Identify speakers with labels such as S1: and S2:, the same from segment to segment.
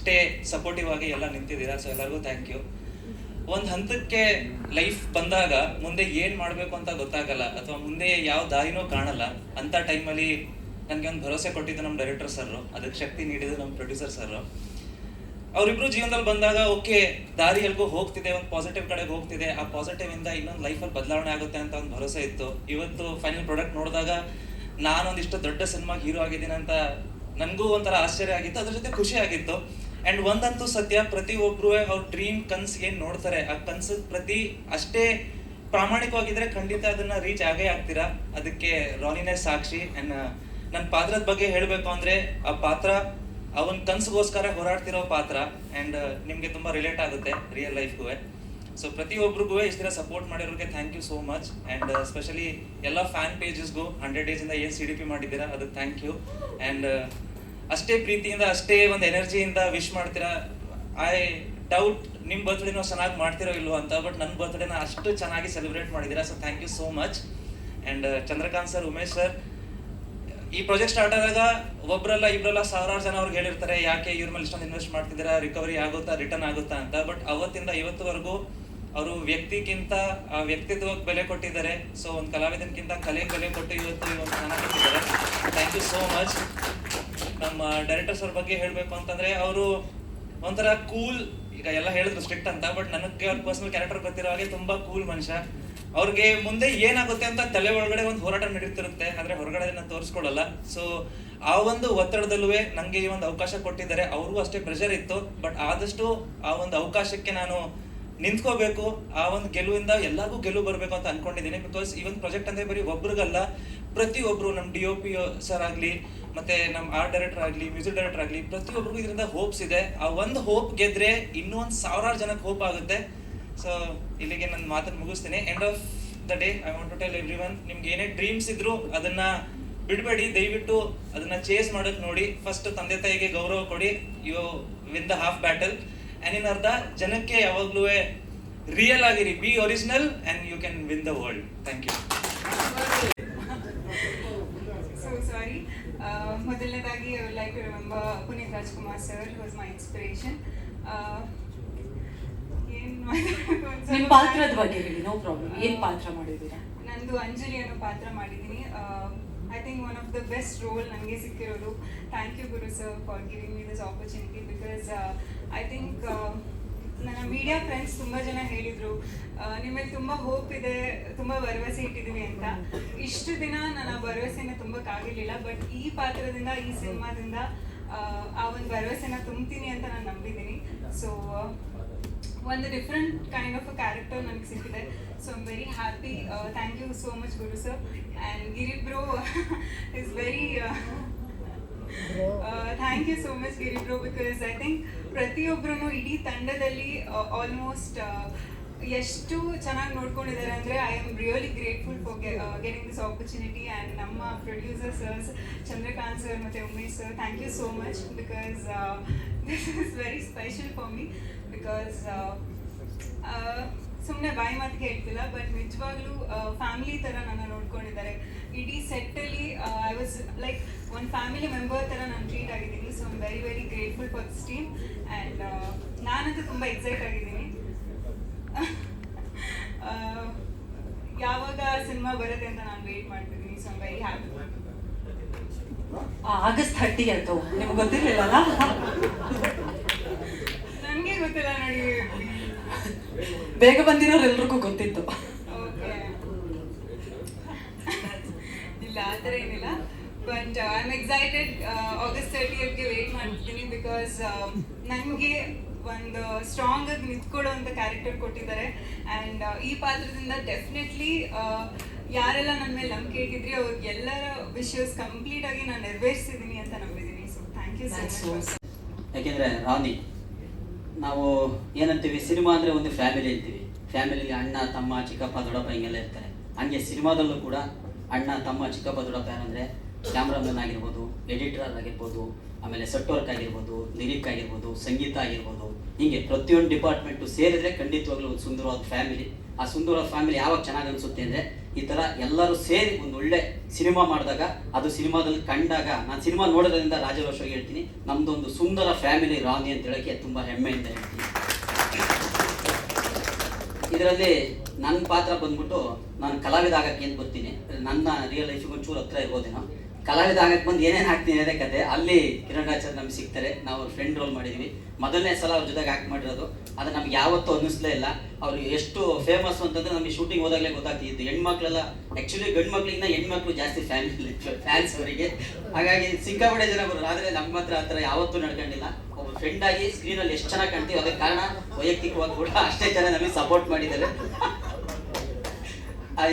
S1: ಅಷ್ಟೇ ಸಪೋರ್ಟಿವ್ ಆಗಿ ಎಲ್ಲ ನಿಂತಿದ್ದೀರಾ? ಸೊ ಎಲ್ಲರಿಗೂ ಥ್ಯಾಂಕ್ ಯು ಒಂದು ಹಂತಕ್ಕೆ ಲೈಫ್ ಬಂದಾಗ ಮುಂದೆ ಏನು ಮಾಡಬೇಕು ಅಂತ ಗೊತ್ತಾಗಲ್ಲ, ಅಥವಾ ಮುಂದೆ ಯಾವ ದಾರಿನೂ ಕಾಣಲ್ಲ, ಅಂತ ಟೈಮಲ್ಲಿ ನನಗೆ ಒಂದು ಭರವಸೆ ಕೊಟ್ಟಿದ್ದು ನಮ್ಮ ಡೈರೆಕ್ಟರ್ ಸರ್ ಅದಕ್ಕೆ ಶಕ್ತಿ ನೀಡಿದ್ದು ನಮ್ಮ ಪ್ರೊಡ್ಯೂಸರ್ ಸರ್ ಅವರಿಬ್ರು ಜೀವನದಲ್ಲಿ ಬಂದಾಗ ಓಕೆ ದಾರಿ ಎಲ್ಗೋ ಹೋಗ್ತಿದೆ, ಒಂದು ಪಾಸಿಟಿವ್ ಕಡೆಗೆ ಹೋಗ್ತಿದೆ, ಆ ಪಾಸಿಟಿವ್ ಇಂದ ಇನ್ನೊಂದು ಲೈಫಲ್ಲಿ ಬದಲಾವಣೆ ಆಗುತ್ತೆ ಅಂತ ಒಂದು ಭರವಸೆ ಇತ್ತು. ಇವತ್ತು ಫೈನಲ್ ಪ್ರಾಡಕ್ಟ್ ನೋಡಿದಾಗ ನಾನೊಂದಿಷ್ಟು ದೊಡ್ಡ ಸಿನಿಮಾ ಹೀರೋ ಆಗಿದ್ದೀನಿ ಅಂತ ನನಗೂ ಒಂಥರ ಆಶ್ಚರ್ಯ ಆಗಿತ್ತು, ಅದ್ರ ಜೊತೆ ಖುಷಿ ಆಗಿತ್ತು. ಅಂಡ್ ಒಂದಂತೂ ಸತ್ಯ ಪ್ರತಿ ಒಬ್ರು ಅವ್ರ ಡ್ರೀಮ್ ಕನ್ಸ್ ಏನ್ ನೋಡ್ತಾರೆ, ಆ ಕನ್ಸು ಪ್ರತಿ ಅಷ್ಟೇ ಪ್ರಾಮಾಣಿಕವಾಗಿದ್ರೆ ಖಂಡಿತ ಅದನ್ನ ರೀಚ್ ಆಗೇ ಆಗ್ತೀರಾ? ಅದಕ್ಕೆ ರಾನಿನೇ ಸಾಕ್ಷಿ. ಅಂಡ್ ನನ್ನ ಪಾತ್ರದ ಬಗ್ಗೆ ಹೇಳಬೇಕು ಅಂದ್ರೆ, ಆ ಪಾತ್ರ, ಅವನ್ ಕನ್ಸ್ಗೋಸ್ಕರ ಹೋರಾಡ್ತಿರೋ ಪಾತ್ರ. ಅಂಡ್ ನಿಮ್ಗೆ ತುಂಬಾ ರಿಲೇಟ್ ಆಗುತ್ತೆ ರಿಯಲ್ ಲೈಫ್ಗೂ ಸೊ ಪ್ರತಿಯೊಬ್ಬರಿಗೂ ಇಷ್ಟು ದಿನ support ಮಾಡಿರೋರಿಗೆ thank you so much and specially ಎಲ್ಲ ಫ್ಯಾನ್ ಪೇಜಸ್ಗೂ ಹಂಡ್ರೆಡ್ ಡೇಸಿಂದ ಏನು ಸಿ ಡಿ ಪಿ ಮಾಡಿದ್ದೀರಾ, ಅದಕ್ಕೆ ಥ್ಯಾಂಕ್ ಯು ಅಂಡ್ ಅಷ್ಟೇ ಪ್ರೀತಿಯಿಂದ, ಅಷ್ಟೇ ಒಂದು ಎನರ್ಜಿಯಿಂದ ವಿಶ್ ಮಾಡ್ತೀರಾ? ಐ ಡೌಟ್ ನಿಮ್ಮ ಬರ್ತ್ಡೇನೋ ಚೆನ್ನಾಗಿ ಮಾಡ್ತಿರೋ ಇಲ್ವೋ ಅಂತ ಬಟ್ ನನ್ನ ಬರ್ತ್ಡೇನ ಅಷ್ಟು ಚೆನ್ನಾಗಿ ಸೆಲೆಬ್ರೇಟ್ ಮಾಡಿದ್ದೀರಾ so thank you so much and Chandrakanth sir Umesh sir ಈ ಪ್ರಾಜೆಕ್ಟ್ ಸ್ಟಾರ್ಟ್ ಆದಾಗ ಒಬ್ರಲ್ಲ ಇಬ್ಬರಲ್ಲ ಸಾವಿರಾರು ಜನ ಅವ್ರಿಗೆ ಹೇಳಿರ್ತಾರೆ, ಯಾಕೆ ಇವ್ರ ಮೇಲೆ ಇಷ್ಟೊಂದು ಇನ್ವೆಸ್ಟ್ ಮಾಡ್ತಿದ್ದೀರಾ ರಿಕವರಿ ಆಗುತ್ತಾ ರಿಟರ್ನ್ ಆಗುತ್ತಾ ಅಂತ ಬಟ್ ಅವತ್ತಿಂದ ಇವತ್ತುವರೆಗೂ ಅವರು ವ್ಯಕ್ತಿಗಿಂತ ಆ ವ್ಯಕ್ತಿತ್ವಕ್ಕೆ ಬೆಲೆ ಕೊಟ್ಟಿದ್ದಾರೆ. ಸೊ ಒಂದು ಕಲಾವಿದನಕ್ಕಿಂತ ಕಲೆ ಬೆಲೆ ಕೊಟ್ಟು ಇವತ್ತು ಇವತ್ತು ಥ್ಯಾಂಕ್ ಯು ಸೋ ಮಚ್ ನಮ್ಮ ಡೈರೆಕ್ಟರ್ಸ್ ಅವ್ರ ಬಗ್ಗೆ ಹೇಳಬೇಕು ಅಂತಂದ್ರೆ ಅವರು ಒಂಥರ ಕೂಲ್ ಈಗ ಎಲ್ಲ ಹೇಳಿದ್ರು ಸ್ಟ್ರಿಕ್ಟ್ ಅಂತ ಬಟ್ ನನಗೆ ಅವ್ರ ಪರ್ಸನಲ್ ಕ್ಯಾರೆಕ್ಟರ್ ಗೊತ್ತಿರೋ ಹಾಗೆ ತುಂಬಾ ಕೂಲ್ ಮನುಷ್ಯ. ಅವ್ರಿಗೆ ಮುಂದೆ ಏನಾಗುತ್ತೆ ಅಂತ ತಲೆ ಒಳಗಡೆ ಒಂದು ಹೋರಾಟ ನಡೀತಿರುತ್ತೆ, ಆದ್ರೆ ಹೊರಗಡೆ ಅದನ್ನ ತೋರಿಸ್ಕೊಳಲ್ಲ ಸೊ ಆ ಒಂದು ಒತ್ತಡದಲ್ಲೂ ನಂಗೆ ಈ ಒಂದು ಅವಕಾಶ ಕೊಟ್ಟಿದ್ದಾರೆ. ಅವ್ರಿಗೂ ಅಷ್ಟೇ ಪ್ರೆಷರ್ ಇತ್ತು ಬಟ್ ಆದಷ್ಟು ಆ ಒಂದು ಅವಕಾಶಕ್ಕೆ ನಾನು ನಿಂತ್ಕೋಬೇಕು, ಆ ಒಂದು ಗೆಲುವಿಂದ ಎಲ್ಲರಿಗೂ ಗೆಲುವು ಬರಬೇಕು ಅಂತ ಅನ್ಕೊಂಡಿದ್ದೀನಿ. ಬಿಕಾಸ್ ಈ ಒಂದು ಪ್ರಾಜೆಕ್ಟ್ ಅಂದ್ರೆ ಬರೀ ಒಬ್ರಿಗಲ್ಲ ಪ್ರತಿಯೊಬ್ರು ನಮ್ಮ ಡಿ ಒ ಪಿ ಸರ್ ಆಗಲಿ, ಮತ್ತೆ ನಮ್ಮ ಆರ್ಟ್ ಡೈರೆಕ್ಟರ್ ಆಗಲಿ ಮ್ಯೂಸಿಕ್ ಡೈರೆಕ್ಟರ್ ಆಗಲಿ ಪ್ರತಿಯೊಬ್ಬರಿಗೂ ಇದರಿಂದ ಹೋಪ್ಸ್ ಇದೆ. ಆ ಒಂದು ಹೋಪ್ ಗೆದ್ರೆ ಇನ್ನೂ ಒಂದು ಸಾವಿರಾರು ಜನಕ್ಕೆ ಹೋಪ್ ಆಗುತ್ತೆ. ಸೊ ಇಲ್ಲಿಗೆ ನನ್ನ ಮಾತನ್ನು ಮುಗಿಸ್ತೀನಿ. End of the day I want to tell everyone ನಿಮ್ಗೆ ಏನೇ ಡ್ರೀಮ್ಸ್ ಇದ್ರು ಅದನ್ನ ಬಿಡಬೇಡಿ. ದಯವಿಟ್ಟು ಅದನ್ನ ಚೇಸ್ ಮಾಡೋಕೆ ನೋಡಿ. ಫಸ್ಟ್ ತಂದೆ ತಾಯಿಗೆ ಗೌರವ ಕೊಡಿ. You win the half battle and in ಅರ್ಧ, ಜನಕ್ಕೆ ಯಾವಾಗಲೂ ರಿಯಲ್ ಆಗಿರಿ. Be original and you can win the world thank you
S2: ಮೊದಲನೇದಾಗಿ I would like to remember Puneeth Rajkumar sir was my inspiration
S3: ನಿಮ್ಮ ಪಾತ್ರದ ಬಗ್ಗೆ ಹೇಳಿ ನೋ ಪ್ರಾಬ್ಲಮ್ ಏನು ಪಾತ್ರ ಮಾಡಿದ್ದೀರಾ?
S2: ನಂದು ಅಂಜಲಿ ಅನ್ನೋ ಪಾತ್ರ ಮಾಡಿದ್ದೀನಿ. I think one of the best role ನನಗೆ ಸಿಕ್ಕಿರೋದು. Thank you Guru sir for giving me this opportunity because I think ನನ್ನ ಮೀಡಿಯಾ ಫ್ರೆಂಡ್ಸ್ ತುಂಬ ಜನ ಹೇಳಿದರು ನಿಮಗೆ ತುಂಬ ಹೋಪ್ ಇದೆ, ತುಂಬ ಭರವಸೆ ಇಟ್ಟಿದ್ದೀವಿ ಅಂತ. ಇಷ್ಟು ದಿನ ನಾನು ಆ ಭರವಸೆನ ತುಂಬಕ್ಕಾಗಿರ್ಲಿಲ್ಲ ಬಟ್ ಈ ಪಾತ್ರದಿಂದ, ಈ ಸಿನಿಮಾದಿಂದ, ಆ ಒಂದು ಭರವಸೆನ ತುಂಬ್ತೀನಿ ಅಂತ ನಾನು ನಂಬಿದ್ದೀನಿ. ಸೊ ಒಂದು ಡಿಫ್ರೆಂಟ್ ಕೈಂಡ್ ಆಫ್ ಕ್ಯಾರೆಕ್ಟರ್ ನನಗೆ ಸಿಕ್ಕಿದೆ. So I'm very happy thank you so much Guru sir and Giri bro is very thank you so much Giri bro because I think ಪ್ರತಿಯೊಬ್ಬರೂ ಇಡೀ ತಂಡದಲ್ಲಿ ಆಲ್ಮೋಸ್ಟ್ ಎಷ್ಟು ಚೆನ್ನಾಗಿ ನೋಡ್ಕೊಂಡಿದ್ದಾರೆ ಅಂದರೆ I am really grateful for getting this opportunity and ನಮ್ಮ producer sirs Chandrakant sir ಮತ್ತು Umesh sir thank you so much because this is very special for me because ಸುಮ್ಮನೆ ಬಾಯಿ ಮಾತಿಗೆ ಹೇಳ್ತಿಲ್ಲ ಬಟ್ ನಿಜವಾಗ್ಲೂ ಫ್ಯಾಮಿಲಿ ಥರ ನನ್ನ ನೋಡ್ಕೊಂಡಿದ್ದಾರೆ. ಇಡೀ ಸೆಟ್ಟಲ್ಲಿ ಐ ವಾಸ್ ಲೈಕ್ ಒಂದು ಫ್ಯಾಮಿಲಿ ಮೆಂಬರ್ ಥರ ನಾನು ಟ್ರೀಟ್ ಆಗಿದ್ದೀನಿ. So I'm very very grateful for this team and ನಾನಂತೂ ತುಂಬ ಎಕ್ಸೈಟ್ ಆಗಿದ್ದೀನಿ. ಯಾವಾಗ ಸಿನಿಮಾ ಬರುತ್ತೆ ಅಂತ ನಾನು ವೇಟ್ ಮಾಡ್ತಿದ್ದೀನಿ. So I'm very happy
S3: August thirty ಅಂತ. ನಿಮ್ಗೆ ಗೊತ್ತಿರಲಿಲ್ಲ
S2: ನನಗೆ ಗೊತ್ತಿಲ್ಲ ನೋಡಿ.
S3: ಬೇಗ ಬಂದಿರೋರು ಎಲ್ರಿಗೂ ಗೊತ್ತಿತ್ತು
S2: ಓಕೆ ಇಲ್ಲ ಆ ಥರ ಏನಿಲ್ಲ but I am excited August ತರ್ಟಿಯರ್ಗೆ wait ಮಾಡ್ತೀನಿ ಬಿಕಾಸ್ ನನಗೆ ಒಂದು ಸ್ಟ್ರಾಂಗ್ ಆಗಿ ನಿಂತ್ಕೊಳ್ಳೋಂಥ ಕ್ಯಾರೆಕ್ಟರ್ ಕೊಟ್ಟಿದ್ದಾರೆ. ಆ್ಯಂಡ್ ಈ ಪಾತ್ರದಿಂದ ಡೆಫಿನೆಟ್ಲಿ ಯಾರೆಲ್ಲ ನನ್ನ ಮೇಲೆ ನಂಬಿಕೆ ಇಟ್ಟಿದ್ರಿ ಅವ್ರಿಗೆಲ್ಲರ ವಿಷಯಸ್ ಕಂಪ್ಲೀಟ್ ಆಗಿ ನಾನು ನೆರವೇರಿಸಿದ್ದೀನಿ ಅಂತ ನಂಬಿದ್ದೀನಿ. So thank you so much
S4: ಯಾಕೆಂದರೆ ರಾನಿ ನಾವು ಏನಂತೀವಿ ಸಿನಿಮಾ ಅಂದರೆ ಒಂದು ಫ್ಯಾಮಿಲಿ ಅಂತೀವಿ. ಫ್ಯಾಮಿಲಿಲಿ ಅಣ್ಣ ತಮ್ಮ ಚಿಕ್ಕಪ್ಪ ದೊಡ್ಡಪ್ಪ ಹಿಂಗೆಲ್ಲ ಇರ್ತಾರೆ. ಹಂಗೆ ಸಿನಿಮಾದಲ್ಲೂ ಕೂಡ ಅಣ್ಣ ತಮ್ಮ ಚಿಕ್ಕಪ್ಪ ದೊಡ್ಡಪ್ಪ ಯಾರಂದರೆ ಕ್ಯಾಮ್ರಾಮನ್ ಆಗಿರ್ಬೋದು, ಎಡಿಟರ್ ಆಗಿರ್ಬೋದು, ಆಮೇಲೆ ಸೆಟ್ ವರ್ಕ್ ಆಗಿರ್ಬೋದು, ಲಿರಿಕ್ ಆಗಿರ್ಬೋದು, ಸಂಗೀತ ಆಗಿರ್ಬೋದು, ಹೀಗೆ ಪ್ರತಿಯೊಂದು ಡಿಪಾರ್ಟ್ಮೆಂಟು ಸೇರಿದ್ರೆ ಖಂಡಿತವಾಗ್ಲೂ ಒಂದು ಸುಂದರವಾದ ಫ್ಯಾಮಿಲಿ. ಆ ಸುಂದರವಾದ ಫ್ಯಾಮಿಲಿ ಯಾವಾಗ ಚೆನ್ನಾಗಿ ಅನಿಸುತ್ತೆ ಅಂದರೆ ಈ ಥರ ಎಲ್ಲರೂ ಸೇರಿ ಒಂದು ಒಳ್ಳೆ ಸಿನಿಮಾ ಮಾಡಿದಾಗ, ಅದು ಸಿನಿಮಾದಲ್ಲಿ ಕಂಡಾಗ, ನಾನು ಸಿನಿಮಾ ನೋಡೋದ್ರಿಂದ ರಾಜರೋಷವಾಗಿ ಹೇಳ್ತೀನಿ, ನಮ್ದೊಂದು ಸುಂದರ ಫ್ಯಾಮಿಲಿ ರಾಣಿ ಅಂತ ಹೇಳೋಕ್ಕೆ ತುಂಬ ಹೆಮ್ಮೆಯಿಂದ ಹೇಳ್ತೀನಿ. ಇದರಲ್ಲಿ ನನ್ನ ಪಾತ್ರ ಬಂದ್ಬಿಟ್ಟು ನಾನು ಕಲಾವಿದ ಆಗಕ್ಕೆ ಅಂತ ಬರ್ತೀನಿ. ನನ್ನ ರಿಯಲ್ ಲೈಫಿಗೆ ಒಂಚೂರು ಹತ್ರ ಇರ್ಬೋದೇನೋ ಕಲಾವಿದ ಆಗಕ್ಕೆ ಬಂದು ಏನೇನು ಹಾಕ್ತೀನಿ ಅದೇ ಕತೆ. ಅಲ್ಲಿ ಕಿರಣ್ ಸರ್ ನಮ್ಗೆ ಸಿಗ್ತಾರೆ. ನಾವು ಫ್ರೆಂಡ್ ರೋಲ್ ಮಾಡಿದ್ವಿ. ಮೊದಲನೇ ಸಲ ಅವ್ರ ಜೊತೆಗೆ ಆ್ಯಕ್ಟ್ ಮಾಡಿರೋದು. ಅದು ನಮ್ಗೆ ಯಾವತ್ತೂ ಅನ್ನಿಸ್ಲೇ ಇಲ್ಲ. ಅವ್ರು ಎಷ್ಟು ಫೇಮಸ್ ಅಂತಂದ್ರೆ ನಮಗೆ ಶೂಟಿಂಗ್ ಹೋದಾಗಲೇ ಗೊತ್ತಾಗ್ತಿತ್ತು. ಹೆಣ್ಮಕ್ಳೆಲ್ಲ ಆ್ಯಕ್ಚುಲಿ ಗಂಡು ಮಕ್ಳಿಗಿಂತ ಹೆಣ್ಮಕ್ಳು ಜಾಸ್ತಿ ಫ್ಯಾಮಿಲಿ ಫ್ಯಾನ್ಸ್ ಅವರಿಗೆ. ಹಾಗಾಗಿ ಸಿಕ್ಕಾಪಡೆ ಜನ ಬರೋರು. ಆದರೆ ನಮ್ಮ ಹತ್ರ ಆ ಥರ ಯಾವತ್ತೂ ನಡ್ಕೊಂಡಿಲ್ಲ. ಒಬ್ಬ ಫ್ರೆಂಡ್ ಆಗಿ ಸ್ಕ್ರೀನಲ್ಲಿ ಎಷ್ಟು ಚೆನ್ನಾಗಿ ಕಾಣ್ತೀವಿ ಅದಕ್ಕೆ ಕಾರಣ ವೈಯಕ್ತಿಕವಾಗಿ ಕೂಡ ಅಷ್ಟೇ ಜನ ನಮಗೆ ಸಪೋರ್ಟ್ ಮಾಡಿದ್ದಾರೆ.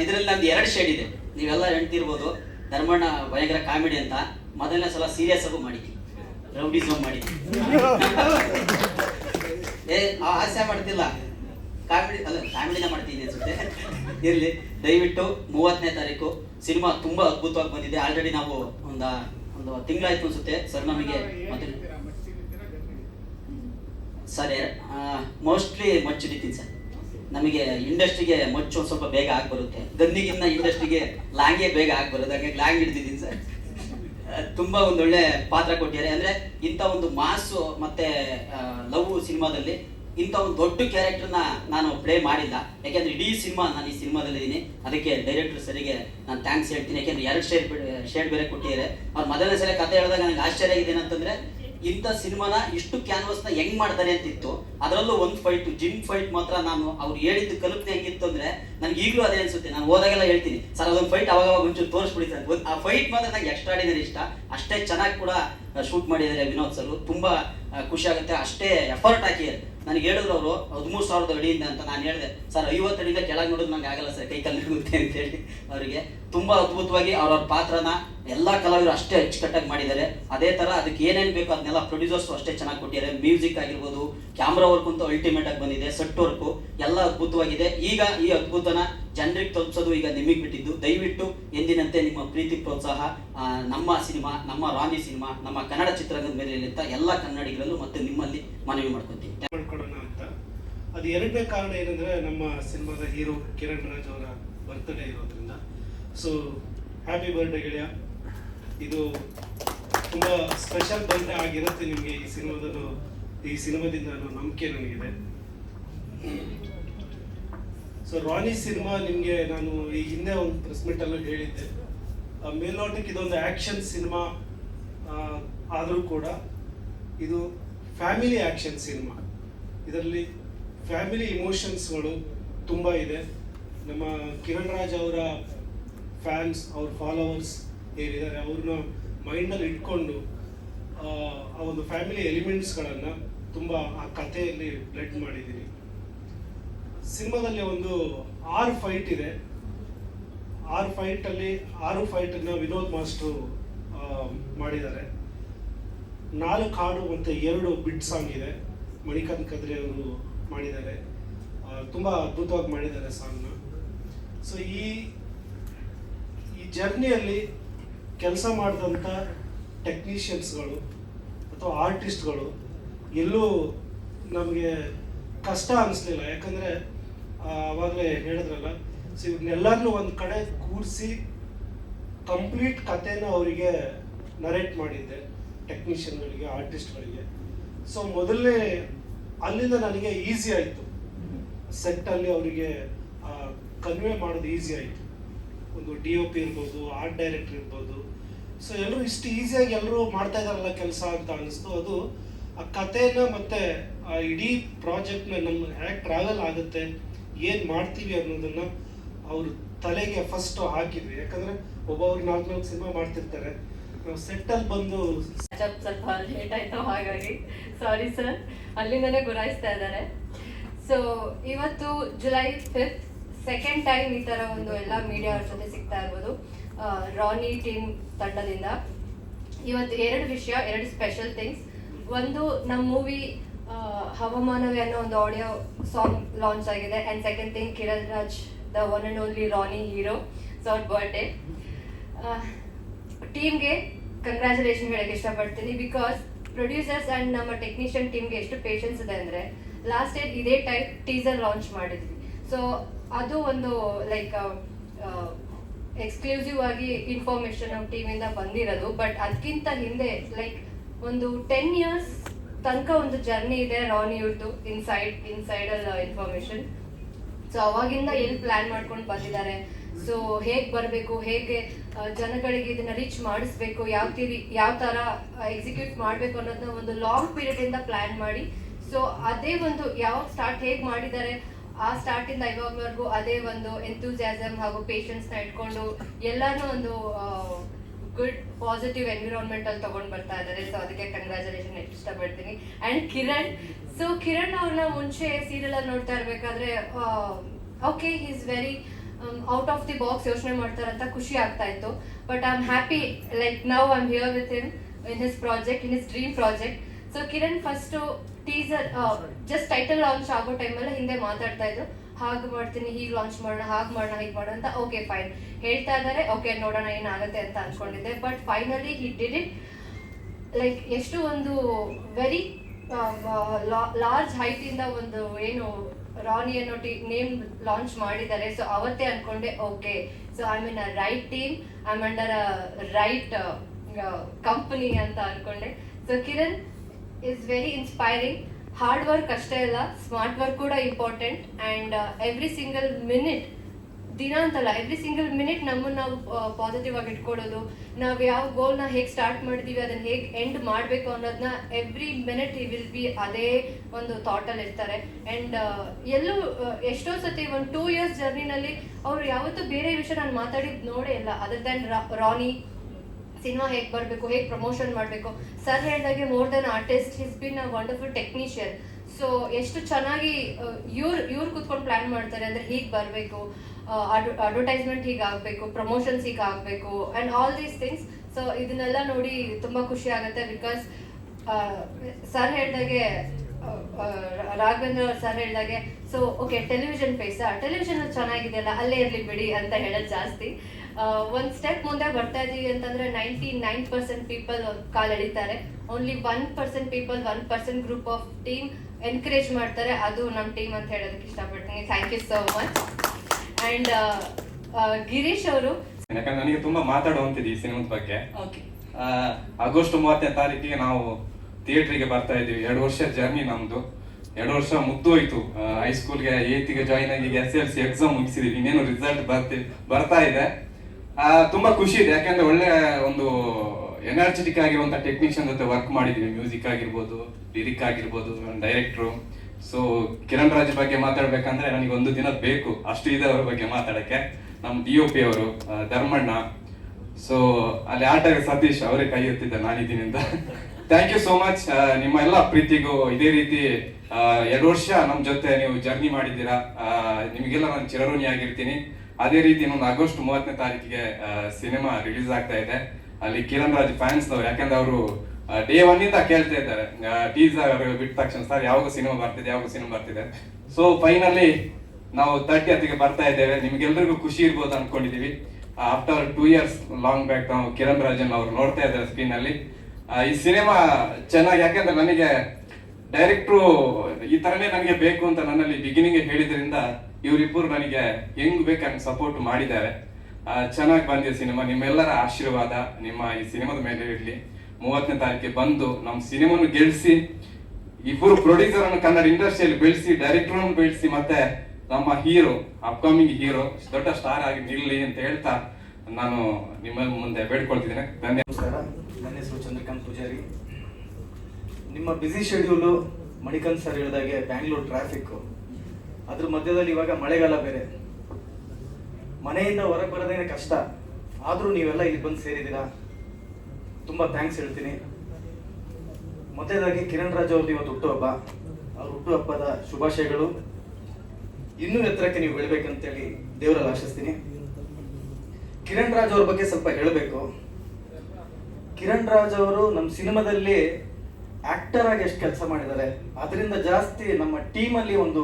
S4: ಇದರಲ್ಲಿ ನಮ್ದು ಎರಡು ಶೇಡ್ ಇದೆ. ನೀವೆಲ್ಲ ಹೇಳ್ತಿರ್ಬೋದು. ಧರ್ಮಣ್ಣ ಭಯಂಕರ ಕಾಮಿಡಿ ಅಂತ ಮೊದಲನೇ ಸಲ ಸೀರಿಯಸ್ ಆಗು ಮಾಡಿದ್ವಿ. ರೌಡಿಸಮ್ ಮಾಡಿ ಏ ಹಾಸ್ಯ ಮಾಡ್ತಿಲ್ಲ. ಕಾಮಿಡಿ, ಅಲ್ಲ, ಕಾಮಿಡಿನ ಮಾಡ್ತೀನಿ ಅನ್ಸುತ್ತೆ. ಇರಲಿ, ದಯವಿಟ್ಟು ಮೂವತ್ತನೇ ತಾರೀಕು ಸಿನಿಮಾ ತುಂಬಾ ಅದ್ಭುತವಾಗಿ ಬಂದಿದೆ. ಆಲ್ರೆಡಿ ನಾವು ಒಂದು ಒಂದು ತಿಂಗಳಾಯ್ತು ಅನ್ಸುತ್ತೆ. ಸರ್ ನಮಗೆ ಸರ್ ಮೋಸ್ಟ್ಲಿ ಮಚ್ಚು ಹಿಡಿತೀನಿ ಸರ್ ನಮಗೆ ಇಂಡಸ್ಟ್ರಿಗೆ ಮಚ್ಚು ಸ್ವಲ್ಪ ಬೇಗ ಆಗಿ ಬರುತ್ತೆ. ಗನ್ನಿಗಿನ್ನ ಇಂಡಸ್ಟ್ರಿಗೆ ಲಾಂಗೆ ಬೇಗ ಆಗಿ ಬರುತ್ತೆ. ಹಾಗಾಗಿ ಲಾಂಗ್ ಹಿಡ್ದಿದ್ದೀನಿ ಸರ್. ತುಂಬಾ ಒಂದು ಒಳ್ಳೆ ಪಾತ್ರ ಕೊಟ್ಟಿದ್ದಾರೆ. ಅಂದ್ರೆ ಇಂಥ ಒಂದು ಮಾಸು ಮತ್ತೆ ಲವ್ ಸಿನಿಮಾದಲ್ಲಿ ಇಂಥ ಒಂದು ದೊಡ್ಡ ಕ್ಯಾರೆಕ್ಟರ್ನ ನಾನು ಪ್ಲೇ ಮಾಡಿಲ್ಲ. ಯಾಕೆಂದ್ರೆ ಇಡೀ ಸಿನಿಮಾ ನಾನು ಈ ಸಿನಿಮಾದಲ್ಲಿ ಇದ್ದೀನಿ ಅದಕ್ಕೆ ಡೈರೆಕ್ಟರ್ ಸರಿಗೆ ನಾನು ಥ್ಯಾಂಕ್ಸ್ ಹೇಳ್ತೀನಿ. ಯಾಕೆಂದ್ರೆ ಎರಡು ಶೇಡ್ ಶೇಡ್ ಬೇರೆ ಕೊಟ್ಟಿದ್ದಾರೆ. ಅವ್ರು ಮೊದಲನೇ ಸಲ ಕತೆ ಹೇಳಿದಾಗ ನನಗೆ ಆಶ್ಚರ್ಯ ಆಗಿದೆ ಏನಂತಂದ್ರೆ ಇಂಥ ಸಿನಿಮಾನ ಇಷ್ಟು ಕ್ಯಾನ್ವಸ್ನ ಹೆಂಗ್ ಮಾಡ್ತಾರೆ ಅಂತಿತ್ತು, ಅದರಲ್ಲೂ ಒಂದು ಫೈಟ್ ಜಿಮ್ ಫೈಟ್ ಮಾತ್ರ ನಾನು ಅವ್ರು ಹೇಳಿದ್ದು ಕಲ್ಪನೆ ಹೆಂಗಿತ್ತು ಅಂದ್ರೆ ನನ್ಗೆ ಈಗಲೂ ಅದೇ ಅನ್ಸುತ್ತೆ. ನಾನು ಹೋದಾಗೆಲ್ಲ ಹೇಳ್ತೀನಿ, ಸರ್, ಅದೊಂದು ಫೈಟ್ ಅವಾಗ ಅವಾಗ ಒಂಚೂರು ತೋರಿಸ್ಬಿಡಿ ಸರ್. ಆ ಫೈಟ್ ಮಾತ್ರ ನಂಗೆ ಎಕ್ಸ್ಟ್ರಾಡಿನರಿ ಇಷ್ಟ. ಅಷ್ಟೇ ಚೆನ್ನಾಗಿ ಕೂಡ ಶೂಟ್ ಮಾಡಿದ್ದಾರೆ ವಿನೋದ್ ಸರ್. ತುಂಬಾ ಖುಷಿ ಆಗುತ್ತೆ. ಅಷ್ಟೇ ಎಫರ್ಟ್ ಹಾಕಿದ್ದಾರೆ ನನಗೆ ಹೇಳಿದ್ರು ಅವರು, ಹದಿಮೂರು ಸಾವಿರದ ಅಡಿಯಿಂದ ಅಂತ ನಾನು ಹೇಳಿದೆ. ಸರ್, ಐವತ್ತು ಅಡಿಯಿಂದ ಕೆಳಗೆ ನೋಡೋದು ನಂಗೆ ಆಗಲ್ಲ ಸರ್, ಕೈ ಕಲ್ಲಿ ಅಂತ ಹೇಳಿ ಅವರಿಗೆ. ತುಂಬಾ ಅದ್ಭುತವಾಗಿ ಅವ್ರವ್ರ ಪಾತ್ರನ ಎಲ್ಲ ಕಲಾವಿದರು ಅಷ್ಟೇ ಅಚ್ಚುಕಟ್ಟಾಗಿ ಮಾಡಿದ್ದಾರೆ. ಅದೇ ತರ ಅದಕ್ಕೆ ಏನೇನು ಬೇಕೋ ಅದನ್ನೆಲ್ಲ ಪ್ರೊಡ್ಯೂಸರ್ಸ್ ಅಷ್ಟೇ ಚೆನ್ನಾಗಿ ಕೊಟ್ಟಿದ್ದಾರೆ. ಮ್ಯೂಸಿಕ್ ಆಗಿರ್ಬೋದು ಕ್ಯಾಮ್ರಾ ವರ್ಕ್ ಅಂತೂ ಅಲ್ಟಿಮೇಟ್ ಆಗಿ ಬಂದಿದೆ ಸೆಟ್ ವರ್ಕು ಎಲ್ಲ ಅದ್ಭುತವಾಗಿದೆ. ಈಗ ಈ ಅದ್ಭುತನ ಜನರಿಗೆ ತಲುಪಿಸೋದು ಈಗ ನಿಮಗೆ ಬಿಟ್ಟಿದ್ದು. ದಯವಿಟ್ಟು ಎಂದಿನಂತೆ ನಿಮ್ಮ ಪ್ರೀತಿ ಪ್ರೋತ್ಸಾಹ ನಮ್ಮ ಸಿನಿಮಾ, ನಮ್ಮ ರಾಣಿ ಸಿನಿಮಾ, ನಮ್ಮ ಕನ್ನಡ ಚಿತ್ರರಂಗದ ಮೇಲೆ ಎಲ್ಲ ಕನ್ನಡಿಗರಲ್ಲೂ ಮತ್ತೆ ನಿಮ್ಮಲ್ಲಿ ಮನವಿ ಮಾಡ್ಕೊತೀನಿ.
S5: ಅಂತ. ಅದು ಎರಡನೇ ಕಾರಣ ಏನಂದ್ರೆ ನಮ್ಮ ಸಿನಿಮಾದ ಹೀರೋ ಕಿರಣ್ ರಾಜ್ ಅವರ ಬರ್ತಡೇ ಇರೋದ್ರಿಂದ ಸೊ ಹ್ಯಾಪಿ ಬರ್ಡೇ ಗೆಳೆಯ. ಇದು ತುಂಬಾ ಸ್ಪೆಷಲ್ ಬರ್ಡೇ ಆಗಿರುತ್ತೆ ನಿಮಗೆ ಈ ಸಿನಿಮಾದಲ್ಲೂ, ಈ ಸಿನಿಮಾದಿಂದ ಅನ್ನೋ ನಂಬಿಕೆ ನನಗಿದೆ. ಸೊ ರಾಣಿ ಸಿನಿಮಾ ನಿಮಗೆ ನಾನು ಈ ಹಿಂದೆ ಒಂದು ಪ್ರೆಸ್ ಮೀಟಲ್ಲೂ ಹೇಳಿದ್ದೆ. ಮೇಲ್ನೋಟಕ್ಕೆ ಇದೊಂದು ಆಕ್ಷನ್ ಸಿನಿಮಾ ಆದರೂ ಕೂಡ ಇದು ಫ್ಯಾಮಿಲಿ ಆಕ್ಷನ್ ಸಿನಿಮಾ. ಇದರಲ್ಲಿ ಫ್ಯಾಮಿಲಿ ಇಮೋಷನ್ಸ್ಗಳು ತುಂಬ ಇದೆ. ನಮ್ಮ ಕಿರಣ್ ರಾಜ್ ಅವರ ಫ್ಯಾನ್ಸ್ ಅವ್ರ ಫಾಲೋವರ್ಸ್ ಏನಿದ್ದಾರೆ ಅವ್ರನ್ನ ಮೈಂಡಲ್ಲಿ ಇಟ್ಕೊಂಡು ಆ, ಒಂದು ಫ್ಯಾಮಿಲಿ ಎಲಿಮೆಂಟ್ಸ್ಗಳನ್ನು ತುಂಬ ಆ ಕಥೆಯಲ್ಲಿ ಬ್ಲೆಡ್ ಮಾಡಿದ್ದೀನಿ ಸಿನಿಮಾದಲ್ಲಿ ಒಂದು ಆರು ಫೈಟ್ ಇದೆ. ಆರು ಫೈಟಲ್ಲಿ ಆರು ಫೈಟನ್ನು ವಿನೋದ್ ಮಾಸ್ಟ್ರು ಮಾಡಿದ್ದಾರೆ. ನಾಲ್ಕು ಹಾಡು ಮತ್ತು ಎರಡು ಬಿಟ್ ಸಾಂಗ್ ಇದೆ. ಮಣಿಕಾಂತ್ ಕದ್ರಿ ಅವರು ಮಾಡಿದ್ದಾರೆ. ತುಂಬ ಅದ್ಭುತವಾಗಿ ಮಾಡಿದ್ದಾರೆ ಸಾಂಗ್ನ ಸೊ ಈ ಜರ್ನಿಯಲ್ಲಿ ಕೆಲಸ ಮಾಡಿದಂಥ ಟೆಕ್ನಿಷಿಯನ್ಸ್ಗಳು ಅಥವಾ ಆರ್ಟಿಸ್ಟ್ಗಳು ಎಲ್ಲೂ ನಮಗೆ ಕಷ್ಟ ಅನಿಸ್ಲಿಲ್ಲ. ಯಾಕಂದರೆ ಆವಾಗಲೇ ಹೇಳಿದ್ರಲ್ಲ ಸೊ ಇವ್ರನ್ನೆಲ್ಲರನ್ನೂ ಒಂದು ಕಡೆ ಕೂರಿಸಿ ಕಂಪ್ಲೀಟ್ ಕಥೆನ ಅವರಿಗೆ ನರೇಟ್ ಮಾಡಿದ್ದೆ ಟೆಕ್ನಿಷಿಯನ್ಗಳಿಗೆ ಆರ್ಟಿಸ್ಟ್ಗಳಿಗೆ ಸೊ ಮೊದಲನೇ ಅಲ್ಲಿಂದ ನನಗೆ ಈಸಿ ಆಯಿತು. ಸೆಟ್ಟಲ್ಲಿ ಅವರಿಗೆ ಕನ್ವೆ ಮಾಡೋದು ಈಸಿ ಆಯಿತು. ಒಂದು ಡಿ ಒ ಪಿ ಇರ್ಬೋದು ಆರ್ಟ್ ಡೈರೆಕ್ಟರ್ ಇರ್ಬೋದು. ಸೊ ಎಲ್ಲರೂ ಇಷ್ಟು ಈಸಿಯಾಗಿ ಎಲ್ಲರೂ ಮಾಡ್ತಾ ಇದಾರಲ್ಲ ಕೆಲಸ ಅಂತ ಅನಿಸ್ತು. ಅದು ಆ ಕಥೆನ ಮತ್ತೆ ಆ ಇಡೀ ಪ್ರಾಜೆಕ್ಟ್ನ ನಮ್ಮ ಹ್ಯಾಕ್ ಟ್ರಾವೆಲ್ ಆಗುತ್ತೆ, ಏನು ಮಾಡ್ತೀವಿ ಅನ್ನೋದನ್ನ ಅವ್ರ ತಲೆಗೆ ಫಸ್ಟ್ ಹಾಕಿದ್ವಿ ಯಾಕಂದ್ರೆ ಒಬ್ಬೊಬ್ರು ನಾಲ್ಕು ನಾಲ್ಕು ಸಿನಿಮಾ ಮಾಡ್ತಿರ್ತಾರೆ. ನಾವು ಸೆಟ್ಟಲ್ಲಿ ಬಂದು
S6: ಸ್ವಲ್ಪ ಲೇಟ್ ಆಯ್ತು ಹಾಗಾಗಿ. ಸಾರಿ ಸರ್ ಅಲ್ಲಿಂದನೇ ಗುರಾಯಿಸ್ತಾ ಇದ್ದಾರೆ. ಸೊ ಇವತ್ತು ಜುಲೈ ಫಿಫ್ತ್ ಸೆಕೆಂಡ್ ಟೈಮ್ ಈ ಥರ ಒಂದು ಎಲ್ಲ ಮೀಡಿಯಾ ಅವ್ರ ಜೊತೆ ಸಿಗ್ತಾ ಇರ್ಬೋದು. ರಾನಿ ಟೀಮ್ ತಂಡದಿಂದ. ಇವತ್ತು ಎರಡು ವಿಷಯ, ಎರಡು ಸ್ಪೆಷಲ್ ಥಿಂಗ್ಸ್ ಒಂದು ನಮ್ಮ ಮೂವಿ ಹವಾಮಾನವೇ ಅನ್ನೋ ಒಂದು ಆಡಿಯೋ ಸಾಂಗ್ ಲಾಂಚ್ ಆಗಿದೆ. And second thing Kiran Raj the one and only Rani hero so ಅವ್ರ ಬರ್ಡೇ ಟೀಮ್ಗೆ ಕಂಗ್ರ್ಯಾಚುಲೇಷನ್ ಹೇಳಕ್ಕೆ ಇಷ್ಟಪಡ್ತೀನಿ. ಬಿಕಾಸ್ ಪ್ರೊಡ್ಯೂಸರ್ಸ್ ಆ್ಯಂಡ್ ನಮ್ಮ ಟೆಕ್ನಿಷಿಯನ್ ಟೀಮ್ಗೆ ಎಷ್ಟು ಪೇಷನ್ಸ್ ಇದೆ ಅಂದರೆ ಲಾಸ್ಟ್ ಇಯರ್ ಇದೇ ಟೈಪ್ ಟೀಸರ್ ಲಾಂಚ್ ಮಾಡಿದ್ವಿ. ಸೊ ಅದು ಒಂದು ಲೈಕ್ ಎಕ್ಸ್ಕ್ಲೂಸಿವ್ ಆಗಿ ಇನ್ಫಾರ್ಮೇಶನ್ ನಮ್ಮ ಟೀಮಿಂದ ಬಂದಿರೋದು. ಬಟ್ ಅದಕ್ಕಿಂತ ಹಿಂದೆ ಲೈಕ್ ಒಂದು ಟೆನ್ ಇಯರ್ಸ್ ತನಕ ಒಂದು ಜರ್ನಿ ಇದೆ ರಾನಿ ಇವ್ರದ್ದು ಇನ್ಸೈಡ್ ಇನ್ಸೈಡಲ್ ಇನ್ಫಾರ್ಮೇಶನ್ ಸೊ ಅವಾಗಿಂದ ಎಲ್ಲಿ ಪ್ಲಾನ್ ಮಾಡ್ಕೊಂಡು ಬಂದಿದ್ದಾರೆ? ಸೊ ಹೇಗೆ ಬರಬೇಕು? ಹೇಗೆ ಜನಗಳಿಗೆ ಇದನ್ನ ರೀಚ್ ಮಾಡಿಸ್ಬೇಕು? ಯಾವ ತೀರಿ, ಯಾವ ಥರ ಎಕ್ಸಿಕ್ಯೂಟ್ ಮಾಡಬೇಕು ಅನ್ನೋದನ್ನ ಒಂದು ಲಾಂಗ್ ಪೀರಿಯಡಿಂದ ಪ್ಲಾನ್ ಮಾಡಿ. ಸೊ ಅದೇ ಒಂದು ಯಾವಾಗ ಸ್ಟಾರ್ಟ್ ಹೇಗೆ ಮಾಡಿದ್ದಾರೆ? ಆ ಸ್ಟಾರ್ಟಿಂದ ಇವಾಗವರೆಗೂ ಅದೇ ಒಂದು ಎಂಥೂಸಿಯಾಸಮ್ ಹಾಗೂ ಪೇಷನ್ಸ್ನ ಇಟ್ಕೊಂಡು ಎಲ್ಲಾನು ಒಂದು ಗುಡ್ ಪಾಸಿಟಿವ್ ಎನ್ವಿರಾನ್ಮೆಂಟ್ ಅಲ್ಲಿ ತಗೊಂಡ್ ಬರ್ತಾ ಇದ್ದಾರೆ. ಸೊ ಅದಕ್ಕೆ ಕಂಗ್ರಾಚುಲೇಷನ್ ಇಷ್ಟಪಡ್ತೀನಿ. ಅಂಡ್ ಕಿರಣ್ ಸೊ ಕಿರಣ್ ಅವ್ರನ್ನ ಮುಂಚೆ ಸೀರಿಯಲ್ ಅಲ್ಲಿ ನೋಡ್ತಾ ಇರ್ಬೇಕಾದ್ರೆ okay is very out of the box ಯೋಚನೆ ಮಾಡ್ತಾರಂತ ಖುಷಿ ಆಗ್ತಾ ಇತ್ತು. But I am happy like now I am here with in in his project in his dream project so Kiran first teaser just title launch ಆಗೋ ಟೈಮಲ್ಲಿ ಹಿಂದೆ ಮಾತಾಡ್ತಾ ಇದ್ರು. ಹಾಗೆ ಮಾಡ್ತೀನಿ ಹೀಗೆ ಲಾಂಚ್ ಮಾಡೋಣ ಹಾಗೆ ಮಾಡೋಣ ಹೀಗೆ ಮಾಡೋಣ ಅಂತ ಓಕೆ ಫೈನ್ ಹೇಳ್ತಾ ಇದ್ದಾರೆ ಓಕೆ ನೋಡೋಣ ಏನಾಗುತ್ತೆ ಅಂತ ಅನ್ಕೊಂಡಿದ್ದೆ. But finally he did it like ಎಷ್ಟು ಒಂದು ವೆರಿ ಲಾರ್ಜ್ ಹೈಟ್ ಇಂದ ಒಂದು ಏನು ರಾನಿ ಅನ್ನೋ ಟಿ ನೇಮ್ ಲಾಂಚ್ ಮಾಡಿದ್ದಾರೆ. ಸೊ ಅವತ್ತೇ ಅನ್ಕೊಂಡೆ okay so I mean a right team I ಮಂಡರ್ under a right company ಅಂತ ಅನ್ಕೊಂಡೆ. So Kiran is very inspiring hard work ಅಷ್ಟೇ ಅಲ್ಲ ಸ್ಮಾರ್ಟ್ ವರ್ಕ್ ಕೂಡ important and every single minute ದಿನ ಅಂತಲ್ಲ ಎವ್ರಿ ಸಿಂಗಲ್ ಮಿನಿಟ್ ನಮ್ಮನ್ನು ನಾವು ಪಾಸಿಟಿವ್ ಆಗಿ ಇಟ್ಕೊಳ್ಳೋದು ನಾವು ಯಾವ ಗೋಲ್ನ ಹೇಗೆ ಸ್ಟಾರ್ಟ್ ಮಾಡಿದೀವಿ ಅದನ್ನ ಹೇಗೆ ಎಂಡ್ ಮಾಡಬೇಕು ಅನ್ನೋದನ್ನ every minute he will be ಅದೇ ಒಂದು ಥಾಟಲ್ಲಿ ಇರ್ತಾರೆ ಆ್ಯಂಡ್ ಎಲ್ಲೂ ಎಷ್ಟೋ ಸತಿ ಒಂದು ಟೂ ಇಯರ್ಸ್ ಜರ್ನಿನಲ್ಲಿ ಅವ್ರು ಯಾವತ್ತೂ ಬೇರೆ ವಿಷಯ ನಾನು ಮಾತಾಡಿದ್ದು ನೋಡೇ ಇಲ್ಲ ಅದರ್ ದೆನ್ ರಾನಿ ಸಿನಿಮಾ ಹೇಗೆ ಬರಬೇಕು, ಹೇಗೆ ಪ್ರಮೋಷನ್ ಮಾಡಬೇಕು. ಸರ್ ಹೇಳಿದಾಗೆ more than artist his been a wonderful technician so ಎಷ್ಟು ಚೆನ್ನಾಗಿ ಇವ್ರು ಇವ್ರು ಕುತ್ಕೊಂಡು ಪ್ಲಾನ್ ಮಾಡ್ತಾರೆ ಅಂದ್ರೆ ಹೀಗೆ ಬರಬೇಕು ಅಡ್ವರ್ಟೈಸ್ಮೆಂಟ್ ಹೀಗೆ ಆಗಬೇಕು ಪ್ರಮೋಷನ್ಸ್ ಹೀಗೆ ಆಗಬೇಕು and all these things so ಇದನ್ನೆಲ್ಲ ನೋಡಿ ತುಂಬ ಖುಷಿ ಆಗುತ್ತೆ ಬಿಕಾಸ್ ಸರ್ ಹೇಳಿದಾಗೆ ರಾಘವೇಂದ್ರ ಸರ್ ಹೇಳಿದಾಗೆ ಸೊ ಓಕೆ ಟೆಲಿವಿಷನ್ ಫೇಸಾ ಟೆಲಿವಿಷನ್ ಚೆನ್ನಾಗಿದೆಯಲ್ಲ, ಅಲ್ಲೇ ಇರಲಿ ಬಿಡಿ ಅಂತ ಹೇಳೋದು ಜಾಸ್ತಿ. ಒಂದು ಸ್ಟೆಪ್ ಮುಂದೆ ಬರ್ತಾ ಇದೀವಿ ಅಂತಂದ್ರೆ ninety nine percent people ಕಾಲೆಳಿತಾರೆ only one percent people one percent group of team encourage ಮಾಡ್ತಾರೆ. ಅದು ನಮ್ಮ ಟೀಮ್ ಅಂತ ಹೇಳೋದಕ್ಕೆ ಇಷ್ಟಪಡ್ತೀನಿ. Thank you so much and Girish ಅವರು
S7: ಯಾಕಂದ್ರೆ ನನಗೆ ತುಂಬಾ ಮಾತಾಡುವಂತಿದೆ ಈ ಸಿನಿಮಾದ ಬಗ್ಗೆ. ಆಗಸ್ಟ್ ಮೂವತ್ತನೇ ತಾರೀಕಿಗೆ ನಾವು ಥಿಯೇಟ್ರಿಗೆ ಬರ್ತಾ ಇದ್ದೀವಿ. ಎರಡು ವರ್ಷ ಜರ್ನಿ ನಮ್ದು. ಎರಡು ವರ್ಷ ಮುಗ್ದೋಯ್ತು. ಹೈಸ್ಕೂಲ್ಗೆ ಏತಿಗೆ ಜಾಯಿನ್ ಆಗಿ ಎಸ್ ಎಲ್ ಸಿ ಎಕ್ಸಾಮ್ ಮುಗಿಸಿದೀವಿ. ಇನ್ನೇನು ರಿಸಲ್ಟ್ ಬರ್ತಿ ಬರ್ತಾ ಇದೆ. ತುಂಬಾ ಖುಷಿ ಇದೆ. ಯಾಕಂದ್ರೆ ಒಳ್ಳೆ ಒಂದು ಎನರ್ಜೆಟಿಕ್ ಆಗಿರುವಂತ ಟೆಕ್ನಿಷಿಯನ್ ಜೊತೆ ವರ್ಕ್ ಮಾಡಿದೀವಿ. ಮ್ಯೂಸಿಕ್ ಆಗಿರ್ಬೋದು ಲಿರಿಕ್ ಆಗಿರ್ಬೋದು ಡೈರೆಕ್ಟ್ರು ಸೊ ಕಿರಣ್ ರಾಜ್ ಬಗ್ಗೆ ಮಾತಾಡ್ಬೇಕಂದ್ರೆ ನನಗೆ ಒಂದು ದಿನ ಬೇಕು. ಅಷ್ಟು ಇದೆ ಅವ್ರ ಬಗ್ಗೆ ಮಾತಾಡಕ್ಕೆ. ನಮ್ಮ ಡಿ ಒ ಪಿ ಅವರು ಧರ್ಮಣ್ಣ. ಸೊ ಅಲ್ಲಿ ಆಟಗಾರ ಸತೀಶ್ ಅವರೇ ಕೈ ಎತ್ತಿದ್ದೆ ನಾನಿದ್ದೀನಿ ಅಂತ. ಥ್ಯಾಂಕ್ ಯು ಸೋ ಮಚ್ ನಿಮ್ಮ ಎಲ್ಲ ಪ್ರೀತಿಗೂ ಇದೇ ರೀತಿ ಎರಡು ವರ್ಷ ನಮ್ಮ ಜೊತೆ ನೀವು ಜರ್ನಿ ಮಾಡಿದ್ದೀರಾ. ನಿಮಗೆಲ್ಲ ನಾನು ಚಿರಋಣಿ ಆಗಿರ್ತೀನಿ ಅದೇ ರೀತಿ ಇನ್ನೊಂದು ಆಗಸ್ಟ್ ಮೂವತ್ತನೇ ತಾರೀಕಿಗೆ ಸಿನಿಮಾ ರಿಲೀಸ್ ಆಗ್ತಾ ಇದೆ. ಅಲ್ಲಿ ಕಿರಣ್ ರಾಜ್ ಫ್ಯಾನ್ಸ್ ಯಾಕಂದ್ರೆ ಅವರು ಡೇ ಒನ್ ಇಂದ ಕೇಳ್ತಾ ಇದ್ದಾರೆ. ಟೀಸರ್ ಬಿಟ್ಟ ತಕ್ಷಣ, ಸರ್, ಯಾವಾಗ ಸಿನಿಮಾ ಬರ್ತಿದೆ, ಯಾವಾಗ ಸಿನಿಮಾ ಬರ್ತಿದೆ. ಸೊ ಫೈನಲಿ ನಾವು ತರ್ಟಿ ಹತ್ತಿಗೆ ಬರ್ತಾ ಇದ್ದೇವೆ. ನಿಮ್ಗೆಲ್ರಿಗೂ ಖುಷಿ ಇರ್ಬೋದು ಅನ್ಕೊಂಡಿದೀವಿ. After two years long back ನಾವು ಕಿರಣ್ ರಾಜನ್ ಅವ್ರು ನೋಡ್ತಾ ಇದ್ದಾರೆ ಸ್ಕ್ರೀನ್ ಅಲ್ಲಿ. ಈ ಸಿನಿಮಾ ಚೆನ್ನಾಗಿ, ಯಾಕಂದ್ರೆ ನನಗೆ ಡೈರೆಕ್ಟ್ರು ಈ ತರನೇ ನನಗೆ ಬೇಕು ಅಂತ ನನ್ನಲ್ಲಿ ಬಿಗಿನಿಂಗ್ ಹೇಳಿದ್ರಿಂದ ಇವರಿಬ್ಬರು ನನಗೆ ಹೆಂಗ್ ಬೇಕು ಹಂಗ್ ಸಪೋರ್ಟ್ ಮಾಡಿದ್ದಾರೆ ಚೆನ್ನಾಗಿ ಬಂದಿದೆ ಸಿನಿಮಾ. ನಿಮ್ಮೆಲ್ಲರ ಆಶೀರ್ವಾದ ನಿಮ್ಮ ಈ ಸಿನಿಮಾದ ಮೇಲೆ ಇರಲಿ. ಮೂವತ್ತನೇ ತಾರೀಕಿಗೆ ಬಂದು ನಮ್ಮ ಸಿನಿಮಾನು ಗೆಲ್ಸಿ, ಇಬ್ಬರು ಪ್ರೊಡ್ಯೂಸರ್ ಅನ್ನು ಕನ್ನಡ ಇಂಡಸ್ಟ್ರಿಯಲ್ಲಿ ಬೆಳೆಸಿ ಡೈರೆಕ್ಟರ್ ಅನ್ನು ಬೆಳೆಸಿ, ಮತ್ತೆ ನಮ್ಮ ಹೀರೋ ಅಪ್ಕಮಿಂಗ್ ಹೀರೋ ದೊಡ್ಡ ಸ್ಟಾರ್ ಆಗಿ ನಿಲ್ಲಿ ಅಂತ ಹೇಳ್ತಾ ನಾನು ನಿಮ್ಮ ಮುಂದೆ ಬೇಡ್ಕೊಳ್ತಿದ್ದೇನೆ. ಧನ್ಯವಾದ
S8: ನನ್ನ ಹೆಸರು ಚಂದ್ರಕಾಂತ್ ಪೂಜಾರಿ. ನಿಮ್ಮ ಬ್ಯುಸಿ ಶೆಡ್ಯೂಲು ಮಣಿಕಂತ್ ಸರ್ ಹೇಳಿದಾಗೆ ಬ್ಯಾಂಗ್ಳೂರ್ ಟ್ರಾಫಿಕ್ಕು ಅದ್ರ ಮಧ್ಯದಲ್ಲಿ ಇವಾಗ ಮಳೆಗಾಲ ಬೇರೆ. ಮನೆಯಿಂದ ಹೊರಗೆ ಬರೋದೇನೆ ಕಷ್ಟ. ಆದರೂ ನೀವೆಲ್ಲ ಇಲ್ಲಿ ಬಂದು ಸೇರಿದ್ದೀರಾ? ತುಂಬ ಥ್ಯಾಂಕ್ಸ್ ಹೇಳ್ತೀನಿ. ಮೊದಲನೇದಾಗಿ ಕಿರಣ್ ರಾಜ್ ಅವ್ರದ್ದು ಇವತ್ತು ಹುಟ್ಟುಹಬ್ಬ ಅವ್ರ ಹುಟ್ಟುಹಬ್ಬದ ಶುಭಾಶಯಗಳು. ಇನ್ನೂ ಎತ್ತರಕ್ಕೆ ನೀವು ಬೆಳಿಬೇಕಂತೇಳಿ ದೇವರಲ್ಲಿ ಆಶಿಸ್ತೀನಿ. ಕಿರಣ್ ರಾಜ್ ಅವ್ರ ಬಗ್ಗೆ ಸ್ವಲ್ಪ ಹೇಳಬೇಕು. ಕಿರಣ್ ರಾಜ್ ಅವರು ನಮ್ಮ ಸಿನಿಮಾದಲ್ಲಿ ಆಕ್ಟರ್ ಆಗಿ ಎಷ್ಟು ಕೆಲಸ ಮಾಡಿದ್ದಾರೆ. ಅದರಿಂದ ಜಾಸ್ತಿ ನಮ್ಮ ಟೀಮಲ್ಲಿ ಒಂದು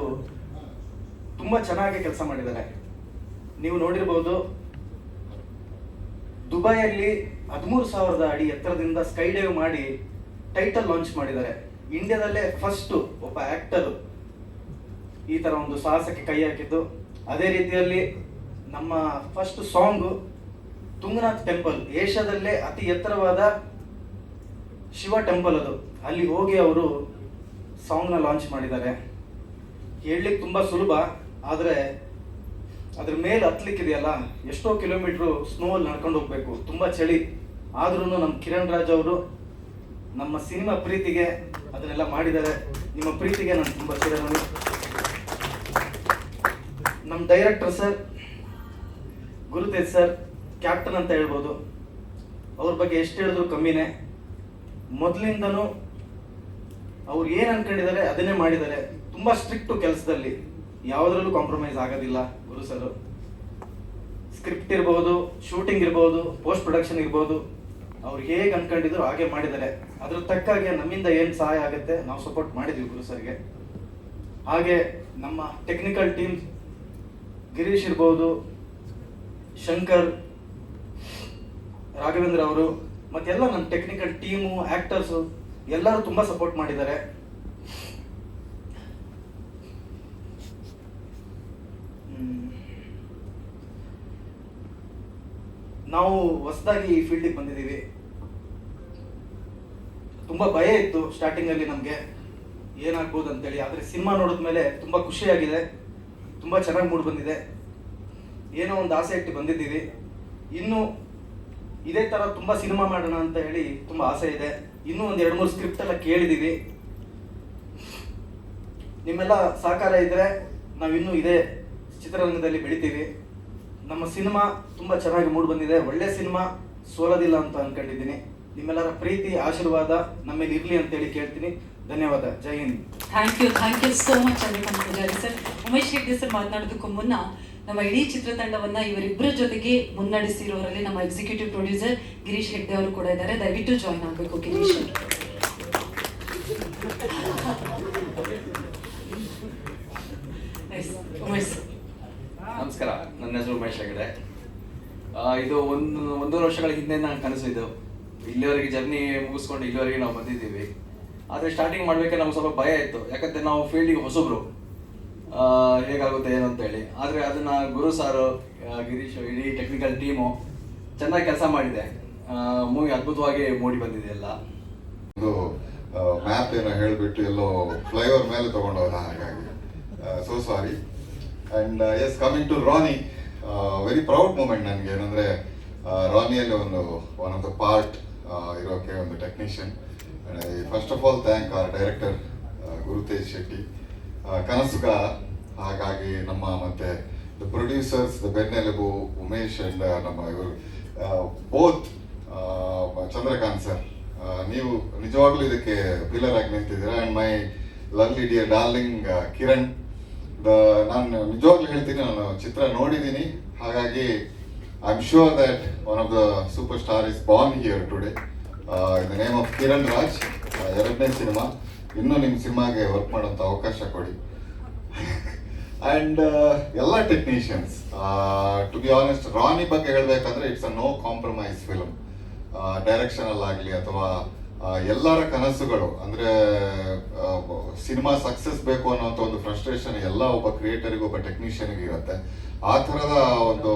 S8: ತುಂಬಾ ಚೆನ್ನಾಗಿ ಕೆಲಸ ಮಾಡಿದ್ದಾರೆ. ನೀವು ನೋಡಿರ್ಬೋದು, ದುಬೈಯಲ್ಲಿ ಹದಿಮೂರು ಸಾವಿರದ ಅಡಿ ಎತ್ತರದಿಂದ ಸ್ಕೈ ಡೈವ್ ಮಾಡಿ ಟೈಟಲ್ ಲಾಂಚ್ ಮಾಡಿದ್ದಾರೆ. ಇಂಡಿಯಾದಲ್ಲೇ ಫಸ್ಟ್ ಒಬ್ಬ ಆಕ್ಟರ್ ಈ ತರ ಒಂದು ಸಾಹಸಕ್ಕೆ ಕೈ ಹಾಕಿದ್ದು. ಅದೇ ರೀತಿಯಲ್ಲಿ ನಮ್ಮ ಫಸ್ಟ್ ಸಾಂಗು ತುಂಗನಾಥ್ ಟೆಂಪಲ್ ಏಷ್ಯಾದಲ್ಲೇ ಅತಿ ಎತ್ತರವಾದ ಶಿವ ಟೆಂಪಲ್ ಅದು. ಅಲ್ಲಿ ಹೋಗಿ ಅವರು ಸಾಂಗ್ನ ಲಾಂಚ್ ಮಾಡಿದ್ದಾರೆ. ಹೇಳಲಿಕ್ಕೆ ತುಂಬ ಸುಲಭ. ಆದರೆ ಅದ್ರ ಮೇಲೆ ಹತ್ಲಿಕ್ಕಿದೆಯಲ್ಲ, ಎಷ್ಟೋ ಕಿಲೋಮೀಟ್ರು ಸ್ನೋವಲ್ಲಿ ನಡ್ಕೊಂಡು ಹೋಗ್ಬೇಕು. ತುಂಬ ಚಳಿ. ಆದ್ರೂ ನಮ್ಮ ಕಿರಣ್ ರಾಜ್ ಅವರು ನಮ್ಮ ಸಿನಿಮಾ ಪ್ರೀತಿಗೆ ಅದನ್ನೆಲ್ಲ ಮಾಡಿದ್ದಾರೆ. ನಿಮ್ಮ ಪ್ರೀತಿಗೆ ನಾನು ತುಂಬ ಚಿರಋಣಿ ನಮ್ಮ director sir Gurutej sir captain ಅಂತ ಹೇಳ್ಬೋದು. ಅವ್ರ ಬಗ್ಗೆ ಎಷ್ಟು ಹೇಳಿದ್ರು ಕಮ್ಮಿನೇ. ಮೊದಲಿಂದನೂ ಅವ್ರು ಏನು ಅನ್ಕೊಂಡಿದ್ದಾರೆ ಅದನ್ನೇ ಮಾಡಿದ್ದಾರೆ. ತುಂಬ ಸ್ಟ್ರಿಕ್ಟು ಕೆಲಸದಲ್ಲಿ. ಯಾವುದ್ರಲ್ಲೂ ಕಾಂಪ್ರಮೈಸ್ ಆಗೋದಿಲ್ಲ ಗುರು ಸರ್. ಸ್ಕ್ರಿಪ್ಟ್ ಇರ್ಬೋದು ಶೂಟಿಂಗ್ ಇರ್ಬೋದು ಪೋಸ್ಟ್ ಪ್ರೊಡಕ್ಷನ್ ಇರ್ಬೋದು. ಅವ್ರು ಹೇಗೆ ಅನ್ಕೊಂಡಿದ್ರು ಹಾಗೆ ಮಾಡಿದ್ದಾರೆ. ಅದ್ರ ತಕ್ಕಾಗೆ ನಮ್ಮಿಂದ ಏನು ಸಹಾಯ ಆಗುತ್ತೆ ನಾವು ಸಪೋರ್ಟ್ ಮಾಡಿದ್ವಿ ಗುರು ಸರ್ಗೆ. ಹಾಗೆ ನಮ್ಮ ಟೆಕ್ನಿಕಲ್ ಟೀಮ್ ಗಿರೀಶ್ ಇರ್ಬೋದು, ಶಂಕರ್, ರಾಘವೇಂದ್ರ ಅವರು, ಮತ್ತೆಲ್ಲ ನಮ್ಮ ಟೆಕ್ನಿಕಲ್ ಟೀಮು ಆ್ಯಕ್ಟರ್ಸು ಎಲ್ಲರೂ ತುಂಬ ಸಪೋರ್ಟ್ ಮಾಡಿದ್ದಾರೆ ಹ್ಮ್. ನಾವು ಹೊಸದಾಗಿ ಈ ಫೀಲ್ಡಿಗೆ ಬಂದಿದ್ದೀವಿ. ತುಂಬ ಭಯ ಇತ್ತು ಸ್ಟಾರ್ಟಿಂಗಲ್ಲಿ ನಮಗೆ. ಏನಾಗ್ಬೋದು ಅಂತೇಳಿ. ಆದರೆ ಸಿನಿಮಾ ನೋಡಿದ್ಮೇಲೆ ತುಂಬ ಖುಷಿಯಾಗಿದೆ. ತುಂಬ ಚೆನ್ನಾಗಿ ಮೂಡ್ ಬಂದಿದೆ. ಏನೋ ಒಂದು ಆಸೆ ಇಟ್ಟು ಬಂದಿದ್ದೀವಿ. ಇನ್ನು ಇದೇ ಥರ ತುಂಬ ಸಿನಿಮಾ ಮಾಡೋಣ ಅಂತ ಹೇಳಿ ತುಂಬ ಆಸೆ ಇದೆ. ಇನ್ನೂ ಒಂದು ಎರಡು ಮೂರು ಸ್ಕ್ರಿಪ್ಟ್ ಎಲ್ಲ ಕೇಳಿದ್ದೀವಿ. ನಿಮ್ಮೆಲ್ಲ ಸಹಕಾರ ಇದ್ದರೆ ನಾವಿನ್ನೂ ಇದೇ ಚಿತ್ರರಂಗದಲ್ಲಿ ಬೆಳಿತೀವಿ. ನಮ್ಮ ಸಿನಿಮಾ ತುಂಬ ಚೆನ್ನಾಗಿ ಮೂಡ್ ಬಂದಿದೆ. ಒಳ್ಳೆ ಸಿನಿಮಾ, ಸೋಲೋದಿಲ್ಲ ಅಂತ ಅನ್ಕೊಂಡಿದ್ದೀನಿ. ನಿಮ್ಮೆಲ್ಲರ ಪ್ರೀತಿ, ಆಶೀರ್ವಾದ ನಮ್ಮಲ್ಲಿ ಇರಲಿ ಅಂತೇಳಿ ಕೇಳ್ತೀನಿ. ಧನ್ಯವಾದ. Jai Hind.
S3: Thank you thank you so much ಅನಿಕಮ್ Poojari sir. Umesh Hegde sir ಮಾತನಾಡೋದಕ್ಕೂ ಮುನ್ನ ನಮ್ಮ ಇಡೀ ಚಿತ್ರತಂಡವನ್ನ ಇವರಿಬ್ಬರ ಜೊತೆಗೆ ಮುನ್ನಡೆಸಿರೋರಲ್ಲಿ ನಮ್ಮ ಎಕ್ಸಿಕ್ಯೂಟಿವ್ ಪ್ರೊಡ್ಯೂಸರ್ ಗಿರೀಶ್ ಹೆಗ್ಡೆ ಅವರು ಕೂಡ ಇದ್ದಾರೆ. ದಯವಿಟ್ಟು ಜಾಯ್ನ್ ಆಗಬೇಕು, ಗಿರೀಶ್. ಅವರು Nice. ಉಮೇಶ್ sir.
S9: ನಮಸ್ಕಾರ ನನ್ನ ಹೆಸರು ಉಮೇಶ್ ಹೆಗಡೆ ಆ, ಇದು ಒಂದು, ಒಂದೂವರೆ ವರ್ಷಗಳ ಹಿಂದೆ ನಾನು ಕನಸು ಇದು. ಇಲ್ಲಿವರೆಗೆ ಜರ್ನಿ ಮುಗಿಸ್ಕೊಂಡು ಇಲ್ಲಿವರೆಗೆ ನಾವು ಬಂದಿದ್ದೀವಿ. ಆದರೆ ಸ್ಟಾರ್ಟಿಂಗ್ ಮಾಡಬೇಕಾದ್ರೆ ನಮ್ಗೆ ಸ್ವಲ್ಪ ಭಯ ಇತ್ತು. ಯಾಕಂದರೆ ನಾವು ಫೀಲ್ಡಿಗೆ ಹೊಸಬ್ರು. ಹೇಗಾಗುತ್ತೆ, ಏನು ಅಂತೇಳಿ ಆದರೆ ಅದನ್ನು ಗುರು ಸಾರು ಗಿರೀಶ್, ಇಡೀ ಟೆಕ್ನಿಕಲ್ ಟೀಮು ಚೆನ್ನಾಗಿ ಕೆಲಸ ಮಾಡಿದೆ. ಮೂವಿ ಅದ್ಭುತವಾಗಿ ಮೂಡಿ ಬಂದಿದೆ ಎಲ್ಲ.
S10: ಮ್ಯಾಪ್ ಏನೋ ಹೇಳಿಬಿಟ್ಟು ಎಲ್ಲೋ ಫ್ಲೈಓವರ್ ಮೇಲೆ ತಗೊಂಡೋದ ಹಾಗಾಗಿ. So sorry and as coming to Rani very proud moment ನನಗೆ, ಏನಂದ್ರೆ ರಾನಿಯಲ್ಲಿ ಒಂದು ಒನ್ ಆಫ್ ದ ಪಾರ್ಟ್ ಇರೋಕೆ ಒಂದು technician first of all thank our director Gurutej Shetty. ಕನಸುಗ ಹಾಗಾಗಿ ನಮ್ಮ ಮತ್ತೆ ದ ಪ್ರೊಡ್ಯೂಸರ್ಸ್ ದ ಬೆನ್ನೆಲುಬು ಉಮೇಶ್ ಅಂಡ್ ನಮ್ಮ ಇವರು ಬೋತ್ ಚಂದ್ರಕಾಂತ್ ಸರ್ ನೀವು ನಿಜವಾಗ್ಲೂ ಇದಕ್ಕೆ ಪಿಲ್ಲರ್ ಆಗಿ ನಿಂತಿದ್ದೀರಾ? And my lovely dear darling Kiran ನಾನು ನಿಜವಾಗ್ಲೂ ಹೇಳ್ತೀನಿ, ನಾನು ಚಿತ್ರ ನೋಡಿದ್ದೀನಿ. ಹಾಗಾಗಿ I am sure that one of the super star is born here today in name of Kiran Raj ಎರಡನೇ ಸಿನಿಮಾ ಇನ್ನೂ ನಿಮ್ಮ ಸಿನಿಮಾಗೆ ವರ್ಕ್ ಮಾಡೋಂಥ ಅವಕಾಶ ಕೊಡಿ. ಅಂಡ್ ಎಲ್ಲ technicians to be honest Rani ಬಗ್ಗೆ ಹೇಳಬೇಕಂದ್ರೆ it's a no compromise film direction ಆಗಲಿ ಅಥವಾ ಎಲ್ಲರ ಕನಸುಗಳು, ಅಂದ್ರೆ ಸಿನಿಮಾ ಸಕ್ಸಸ್ ಬೇಕು ಅನ್ನೋಂಥ ಒಂದು ಫ್ರಸ್ಟ್ರೇಷನ್ ಎಲ್ಲ ಒಬ್ಬ ಕ್ರಿಯೇಟರ್ಗೂ ಒಬ್ಬ ಟೆಕ್ನಿಷಿಯನ್ಗೆ ಇರುತ್ತೆ. ಆ ಥರದ ಒಂದು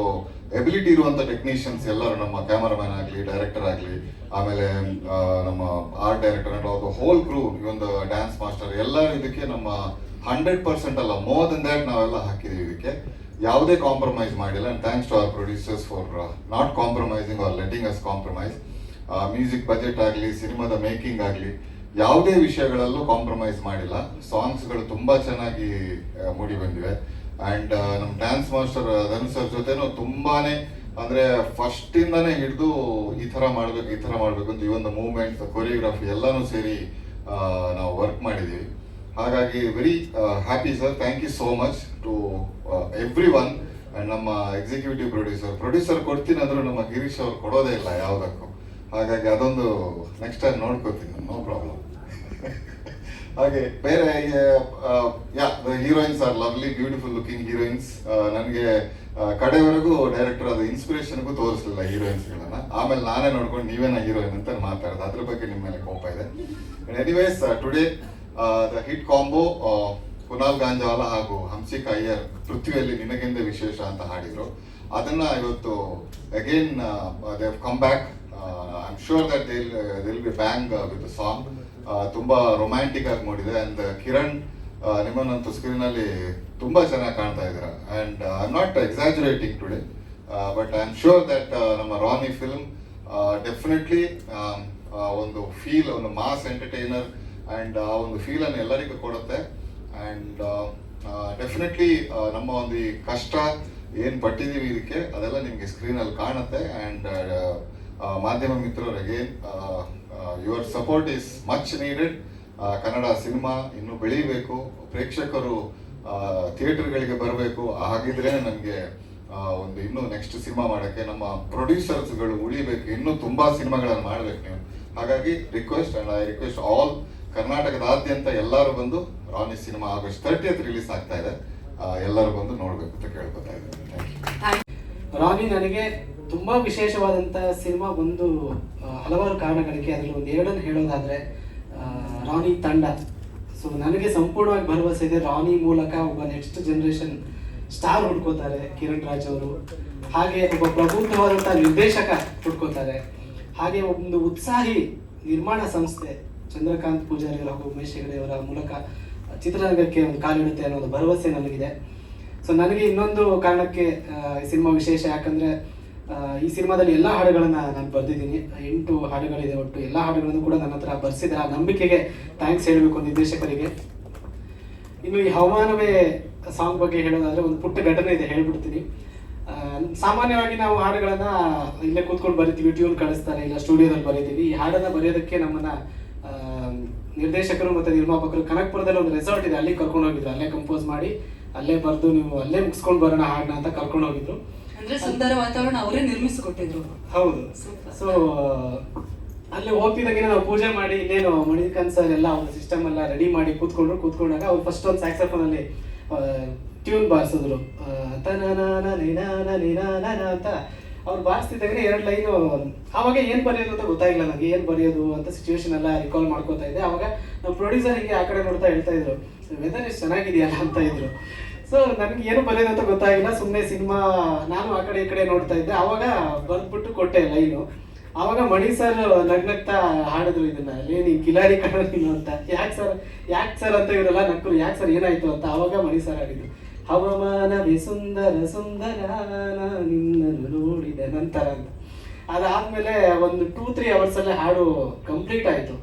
S10: ಎಬಿಲಿಟಿ ಇರುವಂಥ ಟೆಕ್ನಿಷಿಯನ್ಸ್ ಎಲ್ಲರೂ ನಮ್ಮ ಕ್ಯಾಮರಾಮನ್ ಆಗಲಿ ಡೈರೆಕ್ಟರ್ ಆಗಲಿ, ಆಮೇಲೆ ನಮ್ಮ art director and whole crew ಒಂದು ಡ್ಯಾನ್ಸ್ ಮಾಸ್ಟರ್ ಎಲ್ಲರೂ ಇದಕ್ಕೆ ನಮ್ಮ ಹಂಡ್ರೆಡ್ ಪರ್ಸೆಂಟ್ ಅಲ್ಲ ಮೋರ್ ದನ್ ದ್ಯಾಟ್ ನಾವೆಲ್ಲ ಹಾಕಿದ್ದೀವಿ ಇದಕ್ಕೆ. ಯಾವುದೇ ಕಾಂಪ್ರಮೈಸ್ ಮಾಡಿಲ್ಲ. And thanks to our producers for not compromising or letting us compromise music budget ಆಗಲಿ, ಸಿನಿಮಾದ ಮೇಕಿಂಗ್ ಆಗಲಿ, ಯಾವುದೇ ವಿಷಯಗಳಲ್ಲೂ ಕಾಂಪ್ರಮೈಸ್ ಮಾಡಿಲ್ಲ. ಸಾಂಗ್ಸ್ಗಳು ತುಂಬ ಚೆನ್ನಾಗಿ ಮೂಡಿ ಬಂದಿವೆ. ಆ್ಯಂಡ್ ನಮ್ಮ ಡ್ಯಾನ್ಸ್ ಮಾಸ್ಟರ್ ಧನು ಸರ್ ಜೊತೆನೂ ತುಂಬಾನೇ, ಅಂದರೆ ಫಸ್ಟಿಂದನೇ ಹಿಡಿದು ಈ ಥರ ಮಾಡಬೇಕು, ಈ ಥರ ಮಾಡಬೇಕು ಅಂತ ಈ ಒಂದು ಮೂವ್ಮೆಂಟ್ಸ್ ಕೊರಿಯೋಗ್ರಫಿ ಎಲ್ಲನೂ ಸೇರಿ ನಾವು ವರ್ಕ್ ಮಾಡಿದ್ದೀವಿ. ಹಾಗಾಗಿ very happy sir thank you so much to every one and ನಮ್ಮ ಎಕ್ಸಿಕ್ಯೂಟಿವ್ ಪ್ರೊಡ್ಯೂಸರ್ ಪ್ರೊಡ್ಯೂಸರ್ ಕೊಡ್ತೀನಿ ಅಂದರೂ ನಮ್ಮ ಗಿರೀಶ್ ಅವ್ರು ಕೊಡೋದೇ ಇಲ್ಲ ಯಾವುದಕ್ಕೂ. ಹಾಗಾಗಿ ಅದೊಂದು ನೆಕ್ಸ್ಟ್ ಟೈಮ್ ನೋಡ್ಕೋತೀನಿ ನೋ ಪ್ರಾಬ್ಲಮ್ ಹಾಗೆ ಬೇರೆ yeah the heroines are lovely beautiful looking heroines ನನಗೆ ಕಡೆವರೆಗೂ ಡೈರೆಕ್ಟರ್ ಅದು ಇನ್ಸ್ಪಿರೇಷನ್ಗೂ ತೋರಿಸಲಿಲ್ಲ ಹೀರೋಯಿನ್ಸ್ಗಳನ್ನ ಆಮೇಲೆ ನಾನೇ ನೋಡ್ಕೊಂಡು ನೀವೇನ ಹೀರೋಯಿನ್ ಅಂತ ಮಾತಾಡೋದು. ಅದ್ರ ಬಗ್ಗೆ ನಿಮ್ಮ ಮೇಲೆ ಕೋಪ ಇದೆ. Anyways today the hit combo Kunal Ganjawala ಹಾಗೂ ಹಂಸಿಕ ಅಯ್ಯರ್ ಪೃಥ್ವಿಯಲ್ಲಿ ನಿನಗೆಂದೇ ವಿಶೇಷ ಅಂತ ಹಾಡಿದ್ರು. ಅದನ್ನ ಇವತ್ತು again they come back I am sure that Dil Dil be bang with song ತುಂಬಾ ರೊಮ್ಯಾಂಟಿಕ್ ಆಗಿ ಮೂಡಿದೆ. ಅಂಡ್ ಕಿರಣ್ ಆ, ನಿಮ್ಮನ್ನಂತೂ ಸ್ಕ್ರೀನ್ ಅಲ್ಲಿ ತುಂಬಾ ಚೆನ್ನಾಗಿ ಕಾಣ್ತಾ ಇದ್ದೀರಾ. And I not exaggerating today but I am sure that ನಮ್ಮ ರಾನಿ ಫಿಲ್ಮ್ ಡೆಫಿನೆಟ್ಲಿ ಒಂದು ಫೀಲ್ ಒಂದು ಮಾಸ್ ಎಂಟರ್ಟೈನರ್ ಅಂಡ್ ಆ ಒಂದು ಫೀಲ್ ಅನ್ನು ಎಲ್ಲರಿಗೂ ಕೊಡುತ್ತೆ. ಅಂಡ್ ಡೆಫಿನೆಟ್ಲಿ ನಮ್ಮ ಒಂದು ಈ ಕಷ್ಟ ಏನು ಪಟ್ಟಿದ್ದೀವಿ ಇದಕ್ಕೆ ಅದೆಲ್ಲ ನಿಮಗೆ ಸ್ಕ್ರೀನಲ್ಲಿ ಕಾಣುತ್ತೆ. ಅಂಡ್ ಮಾಧ್ಯಮ ಮಿತ್ರರಿಗೆ your support is much needed Kannada cinema ಇನ್ನು ಬೆಳೀಬೇಕು ಪ್ರೇಕ್ಷಕರು ಥಿಯೇಟರ್ಗಳಿಗೆ ಬರಬೇಕು. ಹಾಗಿದ್ರೆ ನನಗೆ ಒಂದು ಇನ್ನೂ ನೆಕ್ಸ್ಟ್ ಸಿನಿಮಾ ಮಾಡೋಕ್ಕೆ ನಮ್ಮ ಪ್ರೊಡ್ಯೂಸರ್ಸ್ಗಳು ಉಳಿಬೇಕು. ಇನ್ನೂ ತುಂಬ ಸಿನಿಮಾಗಳನ್ನು ಮಾಡಬೇಕು ನೀವು. ಹಾಗಾಗಿ request and I request all ಕರ್ನಾಟಕದಾದ್ಯಂತ ಎಲ್ಲರೂ ಬಂದು Rani cinema August thirtieth release ಆಗ್ತಾ ಇದೆ. ಎಲ್ಲರೂ ಬಂದು ನೋಡಬೇಕು ಅಂತ ಕೇಳ್ಕೊತಾ ಇದ್ದೀನಿ.
S11: ರಾನಿ ನನಗೆ ತುಂಬಾ ವಿಶೇಷವಾದಂಥ ಸಿನಿಮಾ ಒಂದು ಹಲವಾರು ಕಾರಣಗಳಿಗೆ ಅದರಲ್ಲಿ ಒಂದು ಎರಡನ್ನು ಹೇಳೋದಾದ್ರೆ ರಾಣಿ ರಾನಿ ತಂಡ. ಸೊ ನನಗೆ ಸಂಪೂರ್ಣವಾಗಿ ಭರವಸೆ ಇದೆ ರಾನಿ ಮೂಲಕ ಒಬ್ಬ ನೆಕ್ಸ್ಟ್ ಜನರೇಷನ್ ಸ್ಟಾರ್ ಹುಡ್ಕೋತಾರೆ, ಕಿರಣ್ ರಾಜ್ ಅವರು. ಹಾಗೆ ಒಬ್ಬ ಪ್ರಬುದ್ಧವಾದಂಥ ನಿರ್ದೇಶಕ ಹುಡ್ಕೋತಾರೆ. ಹಾಗೆ ಒಂದು ಉತ್ಸಾಹಿ ನಿರ್ಮಾಣ ಸಂಸ್ಥೆ, ಚಂದ್ರಕಾಂತ್ ಪೂಜಾರಿ ಹಾಗೂ ಉಮೇಶ್ ಹೆಗಡೆ ಅವರ ಮೂಲಕ ಚಿತ್ರರಂಗಕ್ಕೆ ಒಂದು ಕಾಲಿಡುತ್ತೆ ಅನ್ನೋದು ಭರವಸೆ ನನಗಿದೆ. ಸೊ ನನಗೆ ಇನ್ನೊಂದು ಕಾರಣಕ್ಕೆ ಈ ಸಿನಿಮಾ ವಿಶೇಷ ಯಾಕಂದ್ರೆ ಈ ಸಿನಿಮಾದಲ್ಲಿ ಎಲ್ಲ ಹಾಡುಗಳನ್ನು ನಾನು ಬರೆದಿದ್ದೀನಿ. ಎಂಟು ಹಾಡುಗಳಿದೆ ಒಟ್ಟು. ಎಲ್ಲ ಹಾಡುಗಳನ್ನು ಕೂಡ ನನ್ನ ಹತ್ರ ಬರ್ಸಿದ ಆ ನಂಬಿಕೆಗೆ ಥ್ಯಾಂಕ್ಸ್ ಹೇಳಬೇಕು ನಿರ್ದೇಶಕರಿಗೆ. ಇನ್ನು ಈ ಹವಾಮಾನವೇ ಸಾಂಗ್ ಬಗ್ಗೆ ಹೇಳೋದಾದರೆ ಒಂದು ಪುಟ್ಟ ಘಟನೆ ಇದೆ ಹೇಳ್ಬಿಡ್ತೀನಿ. ಸಾಮಾನ್ಯವಾಗಿ ನಾವು ಹಾಡುಗಳನ್ನು ಇಲ್ಲೇ ಕೂತ್ಕೊಂಡು ಬರಿತೀವಿ ಟ್ಯೂನ್ ಕಳಿಸ್ತಾರೆ, ಇಲ್ಲ ಸ್ಟುಡಿಯೋದಲ್ಲಿ ಬರೀತೀವಿ. ಈ ಹಾಡನ್ನ ಬರೆಯೋದಕ್ಕೆ ನಮ್ಮನ್ನ ನಿರ್ದೇಶಕರು ಮತ್ತೆ ನಿರ್ಮಾಪಕರು ಕನಕ್ಪುರದಲ್ಲಿ ಒಂದು ರೆಸಾರ್ಟ್ ಇದೆ. ಅಲ್ಲಿ ಕರ್ಕೊಂಡು ಹೋಗಿದ್ರು. ಅಲ್ಲೇ ಕಂಪೋಸ್ ಮಾಡಿ, ಅಲ್ಲೇ ಬರೆದು ನೀವು ಅಲ್ಲೇ ಮುಗಿಸ್ಕೊಂಡು ಬರೋಣ ಹಾಡನ್ನ ಅಂತ ಕರ್ಕೊಂಡು ಹೋಗಿದ್ರು.
S3: ಅಂದ್ರೆ ಸುಂದರ ವಾತಾವರಣ ಅವರೇ ನಿರ್ಮಿಸಿಕೊಟ್ಟಿದ್ರು.
S11: ಹೌದು. ಸೊ ಅಲ್ಲಿ ಹೋಗ್ತಿದ್ದಾಗೆ ನಾವು ಪೂಜೆ ಮಾಡಿ ಇನ್ನೇನು ಮಣಿಕಾಂತ್ ಸರ್ ಎಲ್ಲ ಅವ್ರ ಸಿಸ್ಟಮ್ ಎಲ್ಲ ರೆಡಿ ಮಾಡಿ ಕೂತ್ಕೊಂಡ್ರು ಕೂತ್ಕೊಂಡಾಗ ಅವ್ರು ಫಸ್ಟ್ ಒಂದು ಸ್ಯಾಕ್ಸಫೋನ್ ಅಲ್ಲಿ ಟ್ಯೂನ್ ಬಾರಿಸಿದ್ರು. ಅಂತ ಅವ್ರು ಬಾರಿಸ್ತಿದ್ದಾಗೆ ಎರಡು ಲೈನು ಅವಾಗ ಏನು ಬರೆಯೋದು ಅಂತ ಗೊತ್ತಾಗಿಲ್ಲ ನನಗೆ ಏನು ಬರೆಯೋದು ಅಂತ ಸಿಚುವೇಶನ್ ಎಲ್ಲ ರಿಕಾಲ್ ಮಾಡ್ಕೋತಾ ಇದ್ದೆ. ಅವಾಗ ನಮ್ಮ ಪ್ರೊಡ್ಯೂಸರ್ ಹಿಂಗೆ ಆ ಕಡೆ ನೋಡ್ತಾ ಹೇಳ್ತಾ ಇದ್ರು ವೆದರ್ ಎಷ್ಟು ಚೆನ್ನಾಗಿದೆಯಲ್ಲ? ಅಂತ ಇದ್ರು. ಸೊ ನನಗೆ ಏನು ಅಂತ ಗೊತ್ತಾಗಿಲ್ಲ. ಸುಮ್ಮನೆ ಸಿನಿಮಾ ನಾನು ಆ ಕಡೆ ಈ ಕಡೆ ನೋಡ್ತಾ ಇದ್ದೆ. ಅವಾಗ ಬರ್ದ್ಬಿಟ್ಟು ಕೊಟ್ಟೆ ಲೈನು. ಅವಾಗ ಮಣಿ ಸರ್ ನಗ್ನಗ್ತಾ ಹಾಡಿದ್ರು ಇದನ್ನ. ಲೇ ಈ ಕಿಲಾರಿ ಕಾಣಿಲ್ಲ ಅಂತ. ಯಾಕೆ ಸರ್ ಯಾಕೆ ಸರ್ ಅಂತ ಇವರೆಲ್ಲ ನಕ್ಕರು. ಯಾಕೆ ಸರ್ ಏನಾಯ್ತು ಅಂತ ಅವಾಗ ಮಣಿ ಸರ್ ಹಾಡಿದ್ರು. ಹವಾಮಾನವೇ ಸುಂದರ ಸುಂದರ, ನಾನು ನಿನ್ನನ್ನು ನೋಡಿದ ನಂತರ ಅಂತ. ಅದಾದ್ಮೇಲೆ ಒಂದು ಟೂ ತ್ರೀ ಅಲ್ಲಿ ಹಾಡು ಕಂಪ್ಲೀಟ್ ಆಯ್ತು.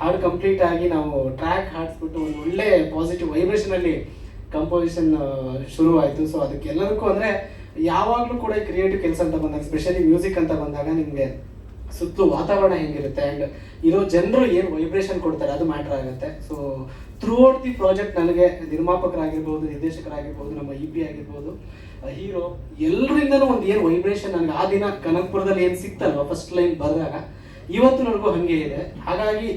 S11: ಹಾಡು ಕಂಪ್ಲೀಟ್ ಆಗಿ ನಾವು ಟ್ರ್ಯಾಕ್ ಹಾಡಿಸ್ಬಿಟ್ಟು ಒಂದು ಒಳ್ಳೆ ಪಾಸಿಟಿವ್ ವೈಬ್ರೇಷನ್ ಅಲ್ಲಿ ಕಂಪೋಸಿಷನ್ ಶುರು ಆಯ್ತು ಸೊ ಅದಕ್ಕೆಲ್ಲದಕ್ಕೂ ಅಂದ್ರೆ ಯಾವಾಗಲೂ ಕೂಡ ಕ್ರಿಯೇಟಿವ್ ಕೆಲಸ ಅಂತ ಬಂದಾಗ ಸ್ಪೆಷಲಿ ಮ್ಯೂಸಿಕ್ ಅಂತ ಬಂದಾಗ ನಿಮಗೆ ಸುತ್ತು ವಾತಾವರಣ ಹೆಂಗಿರುತ್ತೆ ಅಂಡ್ ಇರೋ ಜನರು ಏನು ವೈಬ್ರೇಷನ್ ಕೊಡ್ತಾರೆ ಅದು ಮ್ಯಾಟರ್ ಆಗುತ್ತೆ. So throughout the project ನನಗೆ ನಿರ್ಮಾಪಕರಾಗಿರ್ಬೋದು, ನಿರ್ದೇಶಕರಾಗಿರ್ಬೋದು, ನಮ್ಮ ಇ ಪಿ ಆಗಿರ್ಬೋದು ಹೀರೋ ಎಲ್ಲರಿಂದನೂ ಒಂದು ಏನು ವೈಬ್ರೇಷನ್ ನನಗೆ ಆ ದಿನ ಕನಕ್ಪುರದಲ್ಲಿ ಏನು ಸಿಕ್ತಲ್ವ? ಫಸ್ಟ್ ಲೈನ್ ಬರೆದಾಗ, ಇವತ್ತು ನನಗೂ ಹಂಗೆ ಇದೆ. ಹಾಗಾಗಿ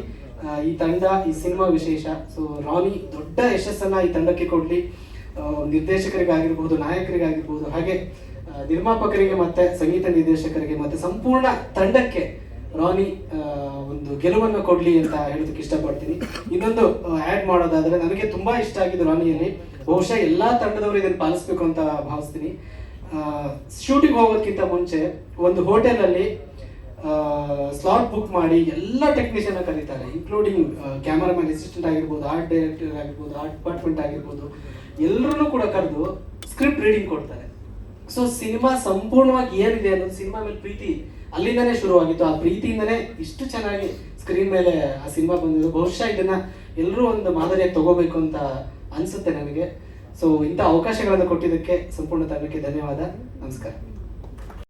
S11: ಈ ತಂಡ, ಈ ಸಿನಿಮಾ ವಿಶೇಷ. ಸೊ ರಾನಿ ದೊಡ್ಡ ಯಶಸ್ಸನ್ನ ಈ ತಂಡಕ್ಕೆ ಕೊಡ್ಲಿ. ನಿರ್ದೇಶಕರಿಗಾಗಿರ್ಬೋದು, ನಾಯಕರಿಗಾಗಿರ್ಬೋದು, ಹಾಗೆ ನಿರ್ಮಾಪಕರಿಗೆ ಮತ್ತೆ ಸಂಗೀತ ನಿರ್ದೇಶಕರಿಗೆ ಮತ್ತೆ ಸಂಪೂರ್ಣ ತಂಡಕ್ಕೆ ರಾನಿ ಒಂದು ಗೆಲುವನ್ನು ಕೊಡ್ಲಿ ಅಂತ ಹೇಳೋದಕ್ಕೆ ಇಷ್ಟಪಡ್ತೀನಿ. ಇನ್ನೊಂದು ಆ್ಯಡ್ ಮಾಡೋದಾದ್ರೆ ನನಗೆ ತುಂಬಾ ಇಷ್ಟ ಆಗಿದ್ದು ರಾನಿಯಲ್ಲಿ ಬಹುಶಃ ಎಲ್ಲಾ ತಂಡದವರು ಇದನ್ನು ಪಾಲಿಸ್ಬೇಕು ಅಂತ ಭಾವಿಸ್ತೀನಿ. ಶೂಟಿಂಗ್ ಹೋಗೋದಕ್ಕಿಂತ ಮುಂಚೆ ಒಂದು ಹೋಟೆಲ್ ಅಲ್ಲಿ ಸ್ಲಾಟ್ ಬುಕ್ ಮಾಡಿ ಎಲ್ಲ ಟೆಕ್ನಿಷಿಯನ್ ಕರೀತಾರೆ ಇನ್ಕ್ಲೂಡಿಂಗ್ ಕ್ಯಾಮರಾಮನ್ ಅಸಿಸ್ಟೆಂಟ್ ಆಗಿರ್ಬೋದು ಆರ್ಟ್ ಡೈರೆಕ್ಟರ್ ಆಗಿರ್ಬೋದು ಆರ್ಟ್ ಡಿಪಾರ್ಟ್ಮೆಂಟ್ ಆಗಿರ್ಬೋದು ಎಲ್ಲರನ್ನೂ ಕೂಡ ಕರೆದು ಸ್ಕ್ರಿಪ್ಟ್ ರೀಡಿಂಗ್ ಕೊಡ್ತಾರೆ. ಸೊ ಸಿನಿಮಾ ಸಂಪೂರ್ಣವಾಗಿ ಏನಿದೆ ಅನ್ನೋದು ಸಿನಿಮಾ ಮೇಲೆ ಪ್ರೀತಿ ಅಲ್ಲಿಂದನೇ ಶುರುವಾಗಿತ್ತು. ಆ ಪ್ರೀತಿಯಿಂದನೇ ಇಷ್ಟು ಚೆನ್ನಾಗಿ ಸ್ಕ್ರೀನ್ ಮೇಲೆ ಆ ಸಿನಿಮಾ ಬಂದಿದ್ದು ಬಹುಶಃ ಇದನ್ನ ಎಲ್ಲರೂ ಒಂದು ಮಾದರಿಯಾಗಿ ತಗೋಬೇಕು ಅಂತ ಅನ್ಸುತ್ತೆ ನನಗೆ ಸೊ ಇಂಥ ಅವಕಾಶಗಳನ್ನು ಕೊಟ್ಟಿದ್ದಕ್ಕೆ ಸಂಪೂರ್ಣ ತಂಡಕ್ಕೆ ಧನ್ಯವಾದ. ನಮಸ್ಕಾರ.